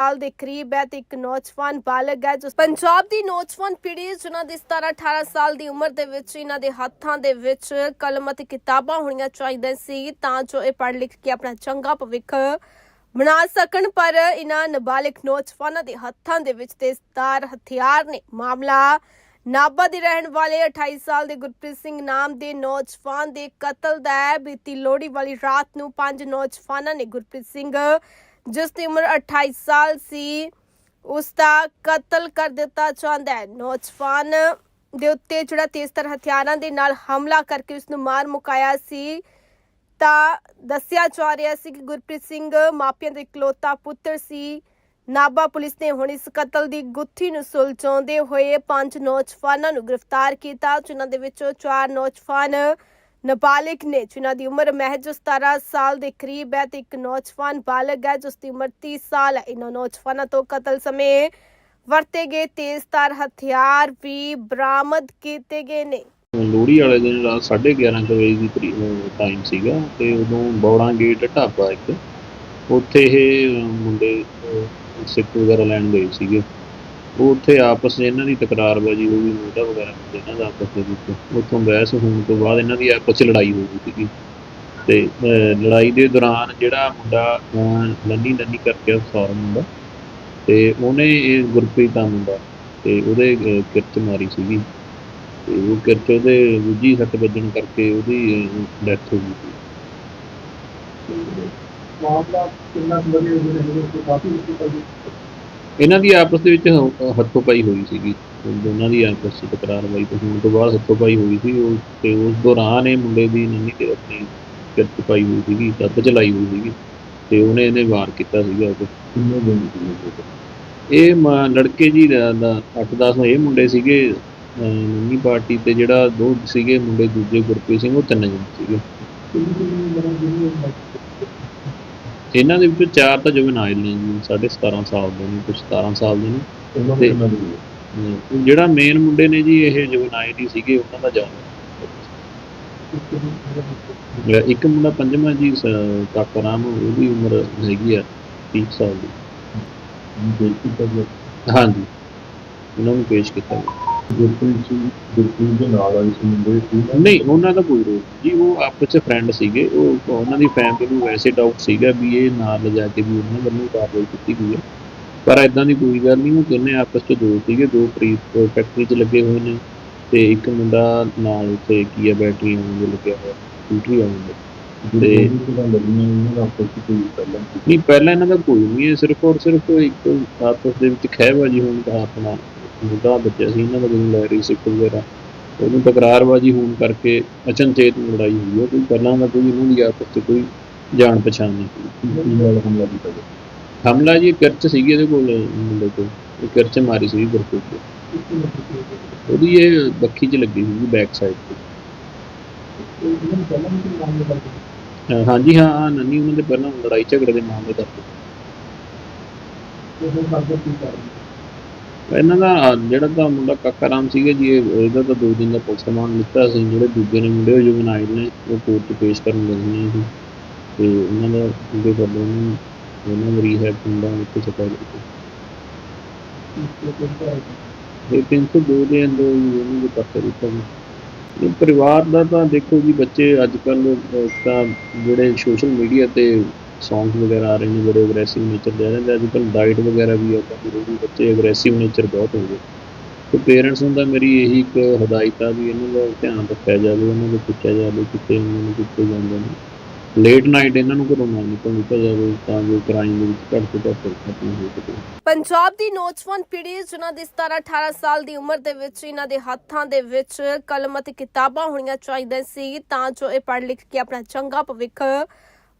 ਸਾਲ ਦੇ ਕਰੀਬ ਹੈ ਤੇ ਇੱਕ ਨੌਜਵਾਨ ਬਾਲਗ ਹੈ ਜੋ ਪੰਜਾਬ ਦੀ ਨੌਜਵਾਨ ਪੀੜ੍ਹੀ ਜਿਨ੍ਹਾਂ ਦੀ 17 18 ਸਾਲ ਦੀ ਉਮਰ ਦੇ ਵਿੱਚ ਇਹਨਾਂ ਦੇ ਹੱਥਾਂ ਦੇ ਵਿੱਚ ਕਲਮ ਅਤੇ ਕਿਤਾਬਾਂ ਹੋਣੀਆਂ ਚਾਹੀਦੀਆਂ ਸੀ ਤਾਂ ਜੋ ਇਹ ਪੜ੍ਹ ਲਿਖ ਕੇ ਆਪਣਾ ਚੰਗਾ ਭਵਿੱਖ ਬਣਾ ਸਕਣ, ਪਰ ਇਹਨਾਂ ਨਾਬਾਲਿਗ ਨੌਜਵਾਨਾਂ ਦੇ ਹੱਥਾਂ ਦੇ ਵਿੱਚ ਤੇਜ਼ਧਾਰ ਹਥਿਆਰ ਨੇ। ਮਾਮਲਾ ਨਾਭਾ ਦੇ ਰਹਿਣ ਵਾਲੇ 28 ਸਾਲ ਦੇ ਗੁਰਪ੍ਰੀਤ ਸਿੰਘ ਨਾਮ ਦੇ ਨੌਜਵਾਨ ਦੇ ਕਤਲ ਦਾ ਹੈ। ਬੀਤੀ ਲੋਹੜੀ ਵਾਲੀ ਰਾਤ ਨੂੰ ਪੰਜ ਨੌਜਵਾਨਾਂ ਨੇ ਗੁਰਪ੍ਰੀਤ ਸਿੰਘ ਜਿਸ ਦੀ ਉਮਰ 28 ਸਾਲ ਸੀ ਉਸ ਦਾ ਕਤਲ ਕਰ ਦਿੱਤਾ ਜਾਂਦਾ ਹੈ। ਨੌਜਵਾਨ ਦੇ ਉੱਤੇ ਜਿਹੜਾ ਤੇਜ਼ਤਰ ਹਥਿਆਰਾਂ ਦੇ ਨਾਲ ਹਮਲਾ ਕਰਕੇ ਉਸ ਨੂੰ ਮਾਰ ਮੁਕਾਇਆ ਸੀ, ਤਾਂ ਦੱਸਿਆ ਜਾ ਰਿਹਾ ਸੀ ਕਿ ਗੁਰਪ੍ਰੀਤ ਸਿੰਘ ਮਾਪਿਆਂ ਦੇ ਇਕਲੌਤਾ ਪੁੱਤਰ ਸੀ। ਨਾਭਾ ਪੁਲਿਸ ਨੇ ਹੁਣ ਇਸ ਕਤਲ ਦੀ ਗੁੱਥੀ ਨੂੰ ਸੁਲਝਾਉਂਦੇ ਹੋਏ ਪੰਜ ਨੌਜਵਾਨਾਂ ਨੂੰ ਗ੍ਰਿਫਤਾਰ ਕੀਤਾ, ਜਿਨ੍ਹਾਂ ਦੇ ਵਿੱਚੋਂ ਚਾਰ ਨੌਜਵਾਨ ਨਾਬਾਲਿਗ ਨੇ ਜਿਨ੍ਹਾਂ ਦੀ ਉਮਰ ਮਹਿਜ 17 ਸਾਲ ਦੇ ਕਰੀਬ ਹੈ ਤੇ ਇੱਕ ਨੌਜਵਾਨ ਬਾਲਗ ਹੈ ਜਿਸ ਦੀ ਉਮਰ 30 ਸਾਲ ਹੈ। ਇਹਨਾਂ ਨੌਜਵਾਨਾਂ ਤੋਂ ਕਤਲ ਸਮੇਂ ਵਰਤੇ ਗਏ ਤੇਜ਼ਧਾਰ ਹਥਿਆਰ ਵੀ ਬਰਾਮਦ ਕੀਤੇ ਗਏ ਨੇ। ਲੋਹੜੀ ਵਾਲੇ ਦਿਨ ਰਾਤ 11:30 ਕੁ ਵਜੇ ਦੀ ਟਾਈਮ ਸੀਗਾ ਤੇ ਉਦੋਂ ਬੌੜਾ ਗੇਟ ਢਾਬਾ ਇੱਕ, ਉੱਥੇ ਇਹ ਮੁੰਡੇ ਸਿੱਕ ਵਗੈਰਾ ਲੈਣ ਗਏ ਸੀਗੇ। ਉੱਥੇ ਆਪਸ 'ਚ ਇਹਨਾਂ ਦੀ ਤਕਰਾਰਬਾਜ਼ੀ ਹੋ ਗਈ ਮੋਢਾ ਵਗੈਰਾ ਹੁੰਦੇ ਇਹਨਾਂ ਦਾ ਆਪਸ ਦੇ ਵਿੱਚ। ਉੱਥੋਂ ਬਹਿਸ ਹੋਣ ਤੋਂ ਬਾਅਦ ਇਹਨਾਂ ਦੀ ਆਪਸ 'ਚ ਲੜਾਈ ਹੋ ਗਈ ਸੀਗੀ। ਤੇ ਲੜਾਈ ਦੇ ਦੌਰਾਨ ਜਿਹੜਾ ਮੁੰਡਾ ਲੰਨੀ ਲੰਨੀ ਕਰਕੇ ਸੌਰ ਮੁੰਡਾ ਤੇ ਉਹਨੇ ਇਹ ਗੁਰਪ੍ਰੀਤ ਦਾ ਮੁੰਡਾ ਤੇ ਉਹਦੇ ਅਹ, ਕਿਰਚ ਮਾਰੀ ਸੀਗੀ। ਤੇ ਉਹ ਕਿਰਚ ਉਹਦੇ ਦੂਜੀ ਸੱਟ ਵੱਜਣ ਕਰਕੇ ਉਹਦੀ ਡੈਥ ਹੋ ਗਈ ਸੀ। ਮਾਮਲਾ ਕਿੰਨਾ ਕੁ ਵਧੀਆ ਜਿਹੜੇ ਕਾਫੀ ਉੱਚੀ ਪਈ ਇਹਨਾਂ ਦੀ ਆਪਸ ਦੇ ਵਿੱਚ ਹੱਥੋਂ ਪਾਈ ਹੋਈ ਸੀਗੀ। ਦੋਨਾਂ ਦੀ ਆਪਸ ਵਿੱਚ ਤਕਰਾਰਬਾਜ਼ੀ ਤੋਂ ਹੋਣ ਤੋਂ ਬਾਅਦ ਹੱਥੋਂ ਪਾਈ ਹੋਈ ਸੀ। ਉਹ ਤੇ ਉਸ ਦੌਰਾਨ ਇਹ ਮੁੰਡੇ ਦੀ ਨੰਨੀ ਤੇ ਆਪਣੀ ਕਿਰਚ ਪਾਈ ਹੋਈ ਸੀਗੀ ਸੱਤ ਚਲਾਈ ਹੋਈ ਸੀਗੀ ਤੇ ਉਹਨੇ ਇਹਨੇ ਵਾਰ ਕੀਤਾ ਸੀਗਾ ਉਹ। ਕਿੰਨੇ ਦਿਨ ਦੀ ਇਹ ਲੜਕੇ ਜੀ 8-10 ਇਹ ਮੁੰਡੇ ਸੀਗੇ ਨੰਨੀ ਪਾਰਟੀ ਤੇ ਜਿਹੜਾ ਦੋ ਸੀਗੇ ਮੁੰਡੇ ਦੂਜੇ ਗੁਰਪ੍ਰੀਤ ਸਿੰਘ ਉਹ ਤਿੰਨ ਜਣੇ ਸੀਗੇ ਕਿੰਨੀ ਕਿੰਨੀ ਮਤਲਬ ਜਿਹੜੀ ਇਹਨਾਂ ਦੇ ਵਿੱਚੋਂ ਚਾਰ ਤਾਂ ਜੁਵਨਾਈਲ ਨੇ ਜੀ ਸਾਢੇ 17 ਸਾਲ ਦੇ ਨੇ ਕੁਝ 17 ਸਾਲ ਦੇ ਨੇ। ਤੇ- ਜਿਹੜਾ ਮੇਨ ਮੁੰਡੇ ਨੇ ਜੀ ਇਹ ਜੁਵਨਾਈਲ ਹੀ ਸੀਗੇ ਉਹਨਾਂ ਦਾ ਜਾਣ। ਇੱਕ ਮੁੰਡਾ ਪੰਜਵਾਂ ਜੀ ਸ- ਕਾਕਾ ਰਾਮ ਉਹਦੀ ਉਮਰ ਹੈਗੀ ਆ 30 ਸਾਲ ਦਾ। ਹਾਂਜੀ। ਉਹਨਾਂ ਨੂੰ ਪੇਸ਼ ਕੀਤਾ ਗਿਆ। ਗੁਰਪ੍ਰੀਤ ਸਿੰਘ ਗੁਰਪ੍ਰੀਤ ਦੇ ਨਾਲ ਆਈ ਸੀ ਮੁੰਡੇ ਸੀ ਨਹੀਂ ਉਹਨਾਂ ਦਾ ਕੋਈ ਰੋਲ ਨਹੀਂ। ਜੀ ਉਹ ਆਪਸ ਚ ਫਰੈਂਡ ਸੀਗੇ। ਉਹ ਉਹਨਾਂ ਦੀ ਫੈਮਿਲੀ ਨੂੰ ਵੈਸੇ ਡਾਊਟ ਸੀਗਾ ਵੀ ਇਹ ਨਾਲ ਲਿਜਾ ਕੇ ਵੀ ਉਹਨਾਂ ਵੱਲੋਂ ਕਾਰਵਾਈ ਕੀਤੀ ਗਈ ਹੈ। ਪਰ ਇਦਾਂ ਦੀ ਕੋਈ ਗੱਲ ਨਹੀਂ ਉਹ ਦੋਨੇ ਆਪਸ ਚ ਦੋ ਸੀਗੇ। ਦੋ ਪ੍ਰੀਤ ਫੈਕਟਰੀ 'ਚ ਲੱਗੇ ਹੋਏ ਨੇ ਤੇ ਇੱਕ ਮੁੰਡਾ ਨਾਲ ਉੱਥੇ ਕੀ ਹੈ ਬੈਟਰੀ ਵਾਂਗੂ ਲੱਗਿਆ ਹੋਇਆ ਸਕੂਟਰੀ ਵਾਂਗੂ ਤੇ ਜਿਹੜਾ ਲੱਗੀਆਂ ਉਹਨਾਂ ਦਾ ਆਪਸ ਵਿੱਚ ਕੋਈ ਪਹਿਲਾਂ ਨਹੀਂ ਪਹਿਲਾਂ ਇਹਨਾਂ ਦਾ ਕੋਈ ਨਹੀਂ ਹੈ। ਸਿਰਫ ਔਰ ਸਿਰਫ ਇੱਕ ਆਪਸ ਦੇ ਵਿੱਚ ਖਹਿਬਾਜੀ ਹੋਣ ਦਾ ਆਪਣਾ ਮੁੱਦਾ ਬੱਚਾ ਸੀ ਇਹਨਾਂ ਦਾ ਜਦੋਂ ਲੈ ਰਹੀ ਸਿੱਕ ਵਗੈਰਾ। ਉਹਨੂੰ ਤਕਰਾਰਬਾਜੀ ਹੋਣ ਕਰਕੇ ਅਚਨਚੇਤ ਲੜਾਈ ਹੋਈ ਹੈ ਕੋਈ ਪਹਿਲਾਂ ਦਾ ਕੋਈ ਇਹਨਾਂ ਦੀ ਆਪਸ 'ਚ ਕੋਈ ਜਾਣ ਪਛਾਣ ਨਹੀਂ ਸੀ। ਨਾਲ ਹਮਲਾ ਕੀਤਾ ਗਿਆ ਹਮਲਾ ਜੀ ਕਿਰਚ ਸੀਗੀ ਇਹਦੇ ਕੋਲ ਮੁੰਡੇ ਕੋਲ। ਉਹ ਕਿਰਚ ਮਾਰੀ ਸੀ ਗੁਰਪ੍ਰੀਤ ਤੇ ਉਹਦੀ ਇਹ ਬੱਖੀ 'ਚ ਲੱਗੀ ਸੀ ਬੈਕ ਸਾਈਡ ਤੇ। ਹਾਂਜੀ ਹਾਂ ਨੰਨੀ ਉਹਨਾਂ ਦੇ ਪਹਿਲਾਂ ਲੜਾਈ ਝਗੜੇ ਦੇ ਮਾਮਲੇ ਦਾ ਉਹ ਕਰਦੇ ਕੀ ਕਰਦੇ ਇਹਨਾਂ ਦਾ, ਜਿਹੜਾ ਤਾਂ ਮੁੰਡਾ ਕਾਕਾ ਰਾਮ ਸੀਗਾ ਜੀ ਇਹਦਾ ਤਾਂ ਦੋ ਦਿਨ ਦਾ ਪੁਲਿਸ ਰਿਮਾਂਡ ਲਿੱਤਾ ਸੀ, ਜਿਹੜੇ ਦੂਜੇ ਨੇ ਮੁੰਡੇ ਉਹ ਜੁਗਨਾਈਲ ਨੇ, ਉਹ ਕੋਰਟ 'ਚ ਪੇਸ਼ ਕਰਨ ਗਏ ਨੇ ਜੀ। ਤੇ ਉਹਨਾਂ ਦਾ ਉਹਦੇ ਵੱਲੋਂ ਉਹਨੂੰ ਉਹਨਾਂ ਨੂੰ ਰੀਹੈਬ ਹੁੰਦਾ ਉੱਥੇ ਸਪਾਈ ਕੀਤੀ ਇਹ 302 ਦੇ ਅੰਦਰ ਹੀ ਉਹਨੂੰ ਵੀ ਪੱਤਰ ਦਿੱਤਾ ਇਹ ਪਰਿਵਾਰ ਦਾ ਤਾਂ ਦੇਖੋ ਜੀ, ਬੱਚੇ ਅੱਜ ਕੱਲ ਤਾਂ ਜਿਹੜੇ ਸੋਸ਼ਲ ਮੀਡੀਆ ਤੇ ਸੌਂਗਸ ਵਗੈਰਾ ਆ ਰਹੇ ਨੇ, ਬੜੇ ਅਗਰੈਸਿਵ ਨੇਚਰ ਦੇ ਰਹੇ ਨੇ ਅੱਜ ਕੱਲ ਡਾਈਟ ਵਗੈਰਾ ਵੀ ਆ ਕਾਫੀ ਬੱਚੇ ਅਗਰੈਸਿਵ ਨੇਚਰ ਬਹੁਤ ਹੋ ਗਏ। ਤੇ ਪੇਰੈਂਟਸ ਨੂੰ ਤਾਂ ਮੇਰੀ ਇਹੀ ਇੱਕ ਹਦਾਇਤ ਆ ਵੀ ਇਹਨਾਂ ਦਾ ਧਿਆਨ ਰੱਖਿਆ ਜਾਵੇ, ਉਹਨਾਂ ਨੂੰ ਪੁੱਛਿਆ ਜਾਵੇ ਕਿੱਥੇ ਉਹਨਾਂ ਕਿੱਥੇ ਜਾਂਦੇ ਨੇ। ਲੇਟ ਨਾਈਟ ਇਹਨਾਂ ਨੂੰ ਘਰੋਂ ਨਾ ਨਿਕਲ ਜਾਵੇ, ਤਾਂ ਜੋ ਕ੍ਰਾਈਮ ਦੇ ਵਿੱਚ ਘੱਟ ਤੋਂ ਘੱਟ ਖਤਮ ਹੋ ਸਕੇ। ਪੰਜਾਬ ਦੀ ਨੌਜਵਾਨ ਪੀੜ੍ਹੀ ਜਿਨ੍ਹਾਂ ਦੀ 17 18 ਸਾਲ ਦੀ ਉਮਰ ਦੇ ਵਿੱਚ ਇਹਨਾਂ ਦੇ ਹੱਥਾਂ ਦੇ ਵਿੱਚ ਕਲਮ ਅਤੇ ਕਿਤਾਬਾਂ ਹੋਣੀਆਂ ਚਾਹੀਦੀਆਂ ਸੀ, ਤਾਂ ਜੋ ਇਹ ਪੜ੍ਹ ਲਿਖ ਕੇ ਆਪਣਾ ਚੰਗਾ ਭਵਿੱਖ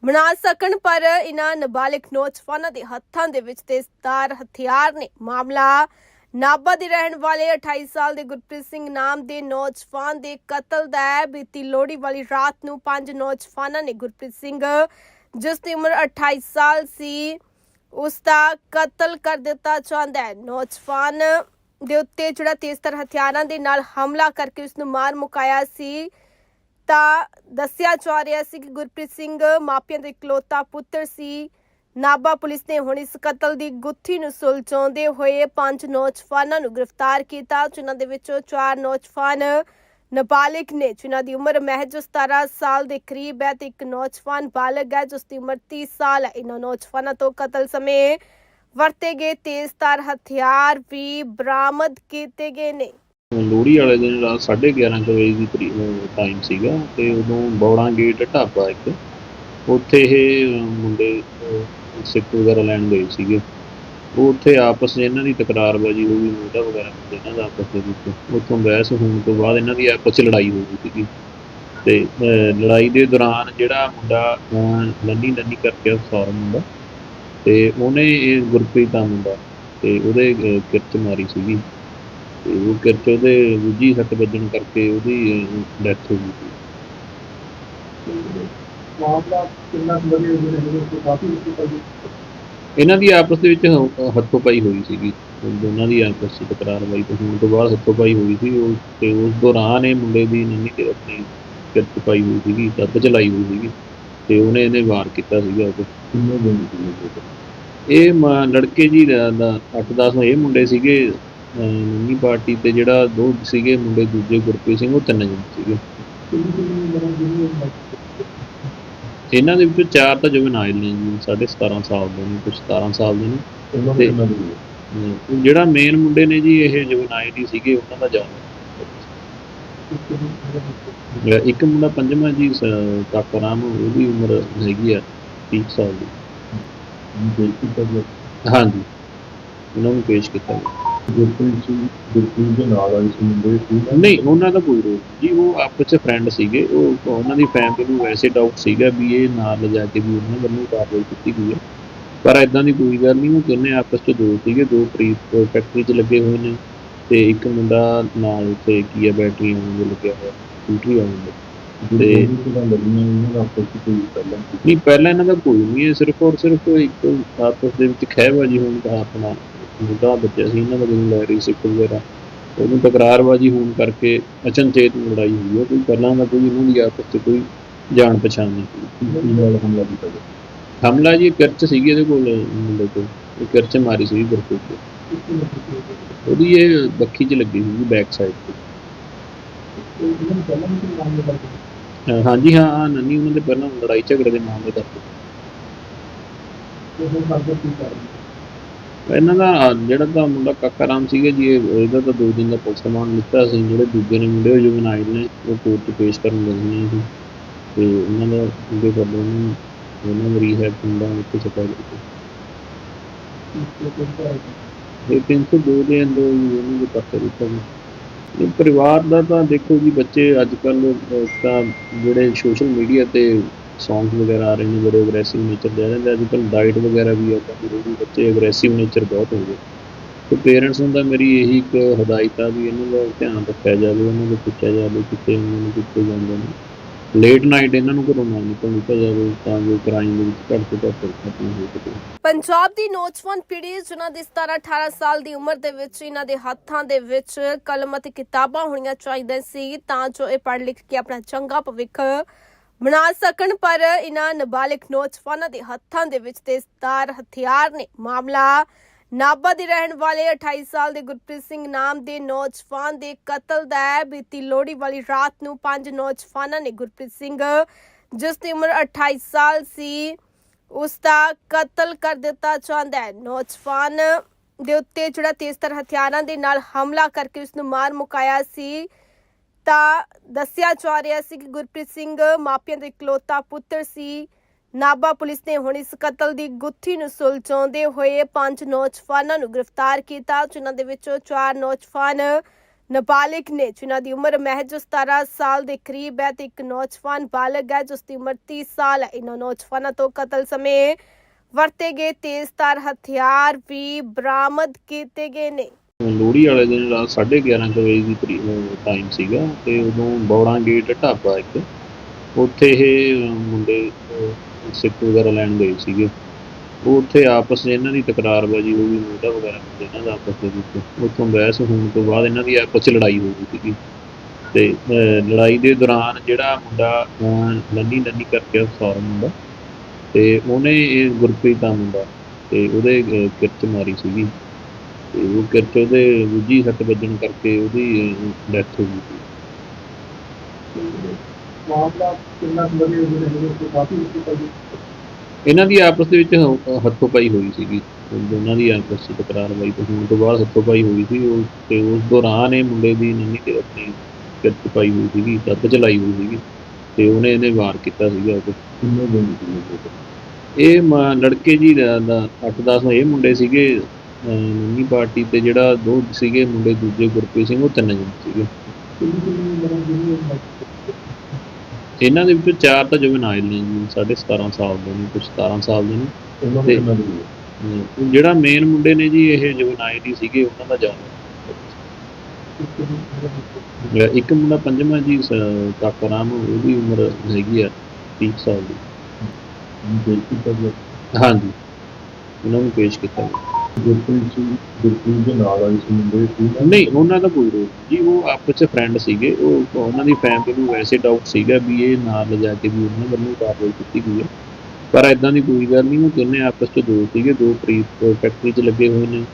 ਬਣਾ ਸਕਣ, ਪਰ ਇਹਨਾਂ ਨਾਬਾਲਿਗ ਨੌਜਵਾਨਾਂ ਦੇ ਹੱਥਾਂ ਦੇ ਵਿੱਚ ਤੇਜ਼ਧਾਰ ਹਥਿਆਰ ਨੇ। ਮਾਮਲਾ ਨਾਭਾ ਦੇ ਰਹਿਣ ਵਾਲੇ 28 ਸਾਲ ਦੇ ਗੁਰਪ੍ਰੀਤ ਸਿੰਘ ਨਾਮ ਦੇ ਨੌਜਵਾਨ ਦੇ ਕਤਲ ਦਾ ਹੈ। ਬੀਤੀ ਲੋਹੜੀ ਵਾਲੀ ਰਾਤ ਨੂੰ ਪੰਜ ਨੌਜਵਾਨਾਂ ਨੇ ਗੁਰਪ੍ਰੀਤ ਸਿੰਘ, ਜਿਸ ਦੀ ਉਮਰ 28 ਸਾਲ ਸੀ, ਉਸ ਦਾ ਕਤਲ ਕਰ ਦਿੱਤਾ ਜਾਂਦਾ ਹੈ। ਨੌਜਵਾਨ ਦੇ ਉੱਤੇ ਜਿਹੜਾ ਤੇਜ਼ਤਰ ਹਥਿਆਰਾਂ ਦੇ ਨਾਲ ਹਮਲਾ ਕਰਕੇ ਉਸ ਨੂੰ ਮਾਰ ਮੁਕਾਇਆ ਸੀ। ਤਾਂ ਦੱਸਿਆ ਜਾ ਰਿਹਾ ਸੀ ਕਿ ਗੁਰਪ੍ਰੀਤ ਸਿੰਘ ਮਾਪਿਆਂ ਦੇ ਇਕਲੌਤਾ ਪੁੱਤਰ ਸੀ। ਨਾਭਾ ਪੁਲਿਸ ਨੇ ਹੁਣ ਇਸ ਕਤਲ ਦੀ ਗੁੱਥੀ ਨੂੰ ਸੁਲਝਾਉਂਦੇ ਹੋਏ ਪੰਜ ਨੌਜਵਾਨਾਂ ਨੂੰ ਗ੍ਰਿਫਤਾਰ ਕੀਤਾ, ਜਿਨ੍ਹਾਂ ਦੇ ਵਿੱਚੋਂ ਚਾਰ ਨੌਜਵਾਨ ਨਾਬਾਲਿਗ ਨੇ, ਜਿਨ੍ਹਾਂ ਦੀ ਉਮਰ ਮਹਿਜ 17 ਸਾਲ ਦੇ ਕਰੀਬ ਹੈ ਤੇ ਇੱਕ ਨੌਜਵਾਨ ਬਾਲਗ ਹੈ ਜਿਸ ਦੀ ਉਮਰ 30 ਸਾਲ ਹੈ। ਇਹਨਾਂ ਨੌਜਵਾਨਾਂ ਤੋਂ ਕਤਲ ਸਮੇਂ ਵਰਤੇ ਗਏ ਤੇਜ਼ਧਾਰ ਹਥਿਆਰ ਵੀ ਬਰਾਮਦ ਕੀਤੇ ਗਏ ਨੇ। ਲੋਹੜੀ ਵਾਲੇ ਦਿਨ ਰਾਤ 11:30 ਵਜੇ ਦੀ ਕਰੀਬ ਟਾਈਮ ਸੀਗਾ ਤੇ ਉਦੋਂ ਬੌੜਾ ਗੇਟ ਢਾਬਾ ਇੱਕ ਉੱਥੇ ਇਹ ਮੁੰਡੇ ਅਹ, ਵਗੈਰਾ ਲੈਣ ਗਏ ਸੀਗੇ। ਉਹ ਉੱਥੇ ਆਪਸ 'ਚ ਇਹਨਾਂ ਦੀ ਤਕਰਾਰਬਾਜ਼ੀ ਹੋ ਗਈ ਮੋਢਾ ਵਗੈਰਾ ਹੁੰਦੇ ਇਹਨਾਂ ਦਾ ਆਪਸ ਦੇ ਵਿੱਚ। ਉੱਥੋਂ ਬਹਿਸ ਹੋਣ ਤੋਂ ਬਾਅਦ ਇਹਨਾਂ ਦੀ ਆਪਸ 'ਚ ਲੜਾਈ ਹੋ ਗਈ ਸੀਗੀ। ਤੇ ਅਹ, ਲੜਾਈ ਦੇ ਦੌਰਾਨ ਜਿਹੜਾ ਮੁੰਡਾ ਅਹ, ਲੰਨੀ ਲੰਨੀ ਕਰਕੇ ਸੌਰ ਮੁੰਡਾ ਤੇ ਉਹਨੇ ਇਹ ਗੁਰਪ੍ਰੀਤ ਦਾ ਮੁੰਡਾ ਤੇ ਉਹਦੇ ਕਿਰਤ ਮਾਰੀ ਸੀਗੀ। ਤੇ ਉਹ ਕਿਰਚ ਉਹਦੇ ਦੂਜੀ ਸੱਟ ਵੱਜਣ ਕਰਕੇ ਉਹਦੀ ਡੈਥ ਹੋ ਗਈ। ਮਾਮਲਾ ਕਿੰਨਾ ਕੁ ਵਧੀਆ ਜਿਹੜੇ ਹੈਗੇ ਉਹ ਕਾਫੀ ਉੱਚੀ ਪਈ ਇਹਨਾਂ ਦੀ ਆਪਸ ਦੇ ਵਿੱਚ ਹੱਥੋਂ ਪਾਈ ਹੋਈ ਸੀਗੀ। ਦੋਨਾਂ ਦੀ ਆਪਸ ਵਿੱਚ ਤਕਰਾਰਬਾਜ਼ੀ ਤੋਂ ਹੋਣ ਤੋਂ ਬਾਅਦ ਹੱਥੋਂ ਪਾਈ ਹੋਈ ਸੀ। ਉਹ ਤੇ ਉਸ ਦੌਰਾਨ ਇਹ ਮੁੰਡੇ ਦੀ ਨੰਨੀ ਤੇ ਆਪਣੀ ਕਿਰਚ ਪਾਈ ਹੋਈ ਸੀਗੀ ਦੱਬ ਚਲਾਈ ਹੋਈ ਸੀਗੀ ਤੇ ਉਹਨੇ ਇਹਨੇ ਵਾਰ ਕੀਤਾ ਸੀਗਾ ਉਹ। ਕਿੰਨੇ ਦਿਨ ਇਹ ਮ- ਲੜਕੇ ਜੀ 8-10 ਇਹ ਮੁੰਡੇ ਸੀਗੇ। ਨੰਨੀ ਪਾਰਟੀ ਤੇ ਜਿਹੜਾ ਦੋ ਸੀਗੇ ਮੁੰਡੇ ਦੂਜੇ ਗੁਰਪ੍ਰੀਤ ਸਿੰਘ ਉਹ ਤਿੰਨ ਜਣੇ ਸੀਗੇ। ਇਹਨਾਂ ਦੇ ਵਿੱਚੋਂ ਚਾਰ ਤਾਂ ਜੁਵਨਾਈਲ ਨੇ ਜੀ ਸਾਢੇ 17 ਸਾਲ ਦੇ ਨੇ ਕੁਝ 17 ਸਾਲ ਦੇ ਨੇ। ਤੇ ਜਿਹੜਾ ਮੇਨ ਮੁੰਡੇ ਨੇ ਜੀ ਇਹ ਜੁਵਨਾਈਲ ਹੀ ਸੀਗੇ ਉਹਨਾਂ ਦਾ ਜਨਮ ਇੱਕ ਮੁੰਡਾ ਪੰਜਵਾਂ ਜੀ ਸ- ਕਾਕਾ ਰਾਮ ਉਹਦੀ ਉਮਰ ਹੈਗੀ ਆ 30 ਸਾਲ ਦੀ। ਹਾਂਜੀ। ਉਹਨਾਂ ਨੂੰ ਪੇਸ਼ ਕੀਤਾ ਗਿਆ। ਗੁਰਪ੍ਰੀਤ ਸਿੰਘ ਗੁਰਪ੍ਰੀਤ ਦੇ ਨਾਲ ਆਏ ਸੀ ਮੁੰਡੇ ਸੀ ਨਹੀਂ ਉਹਨਾਂ ਦਾ ਕੋਈ ਰੋਲ ਜੀ ਉਹ ਆਪਸ ਚ ਫਰੈਂਡ ਸੀਗੇ। ਉਹ ਉਹਨਾਂ ਦੀ ਫੈਮਿਲੀ ਨੂੰ ਵੈਸੇ ਡਾਊਟ ਸੀਗਾ ਵੀ ਇਹ ਨਾਲ ਲਿਜਾ ਕੇ ਵੀ ਉਹਨਾਂ ਵੱਲੋਂ ਕਾਰਵਾਈ ਕੀਤੀ ਗਈ ਹੈ। ਪਰ ਇਦਾਂ ਦੀ ਕੋਈ ਗੱਲ ਨਹੀਂ ਉਹ ਦੋਨੇ ਆਪਸ ਚ ਦੋ ਸੀਗੇ। ਦੋ ਪ੍ਰੀ ਫੈਕਟਰੀ 'ਚ ਲੱਗੇ ਹੋਏ ਨੇ ਤੇ ਇੱਕ ਮੁੰਡਾ ਨਾਲ ਉੱਥੇ ਕੀ ਹੈ ਬੈਟਰੀ ਵਾਂਗ ਲੱਗਿਆ ਹੋਇਆ ਸਕੂਟਰੀ ਵਾਂਗ ਤੇ ਨਹੀਂ ਪਹਿਲਾਂ ਇਹਨਾਂ ਦਾ ਕੋਈ ਨਹੀਂ ਹੈ। ਸਿਰਫ ਔਰ ਸਿਰਫ ਇੱਕ ਆਪਸ ਦੇ ਵਿੱਚ ਖਹਿਬਾਜੀ ਹੋਣ ਦਾ ਆਪਣਾ ਮੁੱਦਾ ਬੱਚਾ ਸੀ ਇਹਨਾਂ ਦਾ ਜਦੋਂ ਲੈ ਰਹੀ ਸਿੱਖ ਵਗੈਰਾ ਉਹਨੂੰ ਤਕਰਾਰਬਾਜੀ ਹੋਣ ਕਰਕੇ ਅਚਨਚੇਤ ਲੜਾਈ ਹੋਈ ਹੈ ਕੋਈ ਪਹਿਲਾਂ ਦਾ ਕੋਈ ਇਹਨਾਂ ਦੀ ਆਪਸ 'ਚ ਕੋਈ ਜਾਣ ਪਛਾਣ ਨਹੀਂ ਨਾਲ ਹਮਲਾ ਕੀਤਾ ਗਿਆ ਹਮਲਾ ਜੀ ਕਿਰਚ ਸੀਗੀ ਇਹਦੇ ਕੋਲ ਮੁੰਡੇ ਕੋਲ ਇਹ ਕਿਰਚ ਮਾਰੀ ਸੀ ਗੁਰਪ੍ਰੀਤ ਤੇ ਉਹਦੀ ਇਹ ਬੱਖੀ 'ਚ ਲੱਗੀ ਸੀ ਬੈਕ ਸਾਈਡ ਤੇ। ਹਾਂਜੀ ਹਾਂ ਨੰਨੀ ਉਹਨਾਂ ਦੇ ਪਹਿਲਾਂ ਲੜਾਈ ਝਗੜੇ ਦੇ ਮਾਮਲੇ ਕਰਕੇ ਤੇ ਹੁਣ ਕਰਦੇ ਕੀ ਕਰਦੇ ਇਹਨਾਂ ਦਾ, ਜਿਹੜਾ ਤਾਂ ਮੁੰਡਾ ਕਾਕਾ ਰਾਮ ਸੀਗਾ ਜੀ ਇਹਦਾ ਤਾਂ ਦੋ ਦਿਨ ਦਾ ਪੁਲਿਸ ਰਿਮਾਂਡ ਲਿੱਤਾ ਸੀ, ਜਿਹੜੇ ਦੂਜੇ ਨੇ ਮੁੰਡੇ, ਉਹ ਨੇ, ਉਹ ਕੋਰਟ 'ਚ ਪੇਸ਼ ਕਰਨ ਗਏ ਨੇ ਤੇ ਉਹਨਾਂ ਦਾ ਉਹਦੇ ਵੱਲੋਂ ਉਹਨਾਂ ਨੂੰ ਰੀਹੈਬ ਹੁੰਦਾ, ਉੱਥੇ ਸਪਾਈ ਕੀਤੀ ਇਹ 302 ਦੇ ਅੰਦਰ ਉਹਨੂੰ ਜੋ ਪੱਤਰ ਦਿੱਤਾ ਜੀ। ਪਰਿਵਾਰ ਦਾ ਤਾਂ ਦੇਖੋ ਜੀ, ਬੱਚੇ ਅੱਜ ਕੱਲ ਤਾਂ ਜਿਹੜੇ ਸੋਸ਼ਲ ਮੀਡੀਆ ਤੇ ਸੌਂਗਸ ਵਗੈਰਾ ਆ ਰਹੇ ਨੇ, ਬੜੇ ਅਗਰੈਸਿਵ ਨੇਚਰ ਦੇ ਰਹੇ ਨੇ ਅੱਜ ਕੱਲ ਡਾਈਟ ਵਗੈਰਾ ਵੀ ਆ ਕਾਫੀ ਬੱਚੇ ਅਗਰੈਸਿਵ ਨੇਚਰ ਬਹੁਤ ਹੋ ਗਏ। ਤੇ ਪੇਰੈਂਟਸ ਨੂੰ ਤਾਂ ਮੇਰੀ ਇਹੀ ਇੱਕ ਹਦਾਇਤ ਆ ਵੀ ਇਹਨਾਂ ਦਾ ਧਿਆਨ ਰੱਖਿਆ ਜਾਵੇ, ਉਹਨਾਂ ਨੂੰ ਪੁੱਛਿਆ ਜਾਵੇ ਕਿੱਥੇ ਉਹਨਾਂ ਨੂੰ ਕਿੱਥੇ ਜਾਂਦੇ ਨੇ। ਲੇਟ ਨਾਈਟ ਇਹਨਾਂ ਨੂੰ ਘਰੋਂ ਨਾ ਨਿਕਲ ਨਿਕਲ ਜਾਵੇ, ਤਾਂ ਜੋ ਕ੍ਰਾਈਮ ਦੇ ਵਿੱਚ ਘੱਟ ਤੋਂ ਘੱਟ ਖਤਮ ਹੋ ਸਕੇ। ਪੰਜਾਬ ਦੀ ਨੌਜਵਾਨ ਪੀੜ੍ਹੀ, ਜਿਨ੍ਹਾਂ ਦੀ 17 18 ਸਾਲ ਦੀ ਉਮਰ ਦੇ ਵਿੱਚ, ਇਹਨਾਂ ਦੇ ਹੱਥਾਂ ਦੇ ਵਿੱਚ ਕਲਮ ਅਤੇ ਕਿਤਾਬਾਂ ਹੋਣੀਆਂ ਚਾਹੀਦੀਆਂ ਸੀ, ਤਾਂ ਜੋ ਇਹ ਪੜ੍ਹ ਲਿਖ ਕੇ ਆਪਣਾ ਚੰਗਾ ਭਵਿੱਖ ਬਣਾ ਸਕਣ ਪਰ ਇਹਨਾਂ ਨਾਬਾਲਿਗ ਨੌਜਵਾਨਾਂ ਦੇ ਹੱਥਾਂ ਦੇ ਵਿੱਚ ਤੇਜ਼ਧਾਰ ਹਥਿਆਰ ਨੇ ਮਾਮਲਾ। ਨਾਭਾ ਦੇ ਰਹਿਣ ਵਾਲੇ 28 ਸਾਲ ਦੇ ਗੁਰਪ੍ਰੀਤ ਸਿੰਘ ਨਾਮ ਦੇ ਨੌਜਵਾਨ ਦੇ ਕਤਲ ਦਾ ਹੈ ਬੀਤੀ ਲੋਹੜੀ ਵਾਲੀ ਰਾਤ ਨੂੰ ਪੰਜ ਨੌਜਵਾਨਾਂ ਨੇ ਗੁਰਪ੍ਰੀਤ ਸਿੰਘ, ਜਿਸ ਦੀ ਉਮਰ 28 ਸਾਲ ਸੀ, ਉਸ ਦਾ ਕਤਲ ਕਰ ਦਿੱਤਾ ਜਾਂਦਾ ਹੈ। ਨੌਜਵਾਨ ਦੇ ਉੱਤੇ ਜਿਹੜਾ ਤੇਜ਼ਤਰ ਹਥਿਆਰਾਂ ਦੇ ਨਾਲ ਹਮਲਾ ਕਰਕੇ ਉਸ ਨੂੰ ਮਾਰ ਮੁਕਾਇਆ ਸੀ। ਤਾਂ ਦੱਸਿਆ ਜਾ ਰਿਹਾ ਸੀ ਕਿ ਗੁਰਪ੍ਰੀਤ ਸਿੰਘ ਮਾਪਿਆਂ ਦੇ ਇਕਲੌਤਾ ਪੁੱਤਰ ਸੀ। ਨਾਭਾ ਪੁਲਿਸ ਨੇ ਹੁਣ ਇਸ ਕਤਲ ਦੀ ਗੁੱਥੀ ਨੂੰ ਸੁਲਝਾਉਂਦੇ ਹੋਏ ਪੰਜ ਨੌਜਵਾਨਾਂ ਨੂੰ ਗ੍ਰਿਫਤਾਰ ਕੀਤਾ, ਜਿਨ੍ਹਾਂ ਦੇ ਵਿੱਚੋਂ ਚਾਰ ਨੌਜਵਾਨ ਨਾਬਾਲਿਗ ਨੇ, ਜਿਨ੍ਹਾਂ ਦੀ ਉਮਰ ਮਹਿਜ 17 ਸਾਲ ਦੇ ਕਰੀਬ ਹੈ ਤੇ ਇੱਕ ਨੌਜਵਾਨ ਬਾਲਗ ਹੈ, ਜਿਸ ਦੀ ਉਮਰ 30 ਸਾਲ ਹੈ। ਇਹਨਾਂ ਨੌਜਵਾਨਾਂ ਤੋਂ ਕਤਲ ਸਮੇਂ ਵਰਤੇ ਗਏ ਤੇਜ਼ਧਾਰ ਹਥਿਆਰ ਵੀ ਬਰਾਮਦ ਕੀਤੇ ਗਏ ਨੇ। ਲੋਹੜੀ ਵਾਲੇ ਦਿਨ ਰਾਤ 11:30 ਵਜੇ ਦੀ ਟਾਈਮ ਸੀਗਾ ਤੇ ਉਦੋਂ ਬੌੜਾ ਗੇਟ ਢਾਬਾ ਇੱਕ। ਉੱਥੇ ਇਹ ਮੁੰਡੇ ਅਹ, ਵਗੈਰਾ ਲੈਣ ਗਏ ਸੀਗੇ। ਉਹ ਉੱਥੇ ਆਪਸ 'ਚ ਇਹਨਾਂ ਦੀ ਤਕਰਾਰਬਾਜ਼ੀ ਹੋ ਗਈ ਮੋਢਾ ਵਗੈਰਾ ਹੁੰਦੇ ਇਹਨਾਂ ਦਾ ਆਪਸ ਦੇ ਵਿੱਚ। ਉੱਥੋਂ ਬਹਿਸ ਹੋਣ ਤੋਂ ਬਾਅਦ ਇਹਨਾਂ ਦੀ ਆਪਸ 'ਚ ਲੜਾਈ ਹੋ ਗਈ ਸੀਗੀ। ਤੇ ਅਹ, ਲੜਾਈ ਦੇ ਦੌਰਾਨ ਜਿਹੜਾ ਮੁੰਡਾ ਅਹ, ਲੰਨੀ ਲੰਨੀ ਕਰਕੇ ਸੌਰ ਮੁੰਡਾ ਤੇ ਉਹਨੇ ਇਹ ਗੁਰਪ੍ਰੀਤ ਦਾ ਮੁੰਡਾ ਤੇ ਉਹਦੇ ਕਿਰਤ ਮਾਰੀ ਸੀਗੀ। ਤੇ ਉਹ ਕਿਰਚ ਉਹਦੇ ਦੂਜੀ ਸੱਟ ਵੱਜਣ ਕਰਕੇ ਉਹਦੀ ਡੈਥ ਹੋ ਗਈ ਸੀ। ਮਾਮਲਾ ਕਿੰਨਾ ਕਾਫੀ ਇਹਨਾਂ ਦੀ ਆਪਸ ਦੇ ਵਿੱਚ ਹੱਥੋਂ ਪਾਈ ਹੋਈ ਸੀਗੀ। ਦੋਨਾਂ ਦੀ ਆਪਸ ਵਿੱਚ ਤਕਰਾਰ ਹੋਈ ਤੇ ਹੋਣ ਤੋਂ ਬਾਅਦ ਹੱਥੋਂ ਪਾਈ ਹੋਈ ਸੀ। ਉਹ ਤੇ ਉਸ ਦੌਰਾਨ ਇਹ ਮੁੰਡੇ ਦੀ ਨੰਨੀ ਤੇ ਆਪਣੀ ਕਿਰਚ ਪਾਈ ਹੋਈ ਸੀਗੀ ਦੱਤ ਚਲਾਈ ਹੋਈ ਸੀਗੀ। ਤੇ ਉਹਨੇ ਇਹਨੇ ਵਾਰ ਕੀਤਾ ਸੀਗਾ ਉਹ। ਕਿੰਨੇ ਦਿਨ ਇਹ ਮ- ਲੜਕੇ ਜੀ 8-10 ਇਹ ਮੁੰਡੇ ਸੀਗੇ। ਨੰਨੀ ਪਾਰਟੀ ਤੇ ਜਿਹੜਾ ਦੋ ਸੀਗੇ ਮੁੰਡੇ ਦੂਜੇ ਗੁਰਪ੍ਰੀਤ ਸਿੰਘ ਉਹ ਤਿੰਨ ਜਣੇ ਸੀਗੇ। ਇਹਨਾਂ ਦੇ ਵਿੱਚੋਂ ਚਾਰ ਤਾਂ ਜੁਵਨਾਈਲ ਨੇ ਜੀ 17.5 ਸਾਲ ਦੇ ਨੇ ਕੁਝ 17 ਸਾਲ ਦੇ ਨੇ। ਤੇ- ਜਿਹੜਾ ਮੇਨ ਮੁੰਡੇ ਨੇ ਜੀ ਇਹ ਜੁਵਨਾਈਲ ਹੀ ਸੀਗੇ ਉਹਨਾਂ ਦਾ ਜਾਣ। ਇੱਕ ਮੁੰਡਾ ਪੰਜਵਾਂ ਜੀ ਕਾਕਾ ਰਾਮ ਉਹਦੀ ਉਮਰ ਹੈਗੀ ਆ 30 ਸਾਲ ਦਾ। ਹਾਂਜੀ। ਉਹਨਾਂ ਨੂੰ ਪੇਸ਼ ਕੀਤਾ ਗਿਆ। ਗੁਰਪ੍ਰੀਤ ਸਿੰਘ ਗੁਰਪ੍ਰੀਤ ਦੇ ਨਾਲ ਆਈ ਸੀ ਮੁੰਡੇ ਸੀ ਨਾ? ਨਹੀਂ, ਉਹਨਾਂ ਦਾ ਕੋਈ ਰੋਲ ਨਹੀਂ। ਜੀ, ਉਹ ਆਪਸ ਚ ਫਰੈਂਡ ਸੀਗੇ। ਉਹ ਉਹਨਾਂ ਦੀ ਫੈਮਿਲੀ ਨੂੰ ਵੈਸੇ ਡਾਊਟ ਸੀਗਾ ਵੀ ਇਹ ਨਾਲ ਲਿਜਾ ਕੇ ਵੀ ਉਹਨਾਂ ਵੱਲੋਂ ਕਾਰਵਾਈ ਕੀਤੀ ਗਈ ਹੈ। ਪਰ ਇਦਾਂ ਦੀ ਕੋਈ ਗੱਲ ਨਹੀਂ, ਉਹ ਦੋਨੇ ਆਪਸ ਚ ਦੋ ਸੀਗੇ। ਦੋ ਪ੍ਰੀਤ ਫੈਕਟਰੀ 'ਚ ਲੱਗੇ ਹੋਏ ਨੇ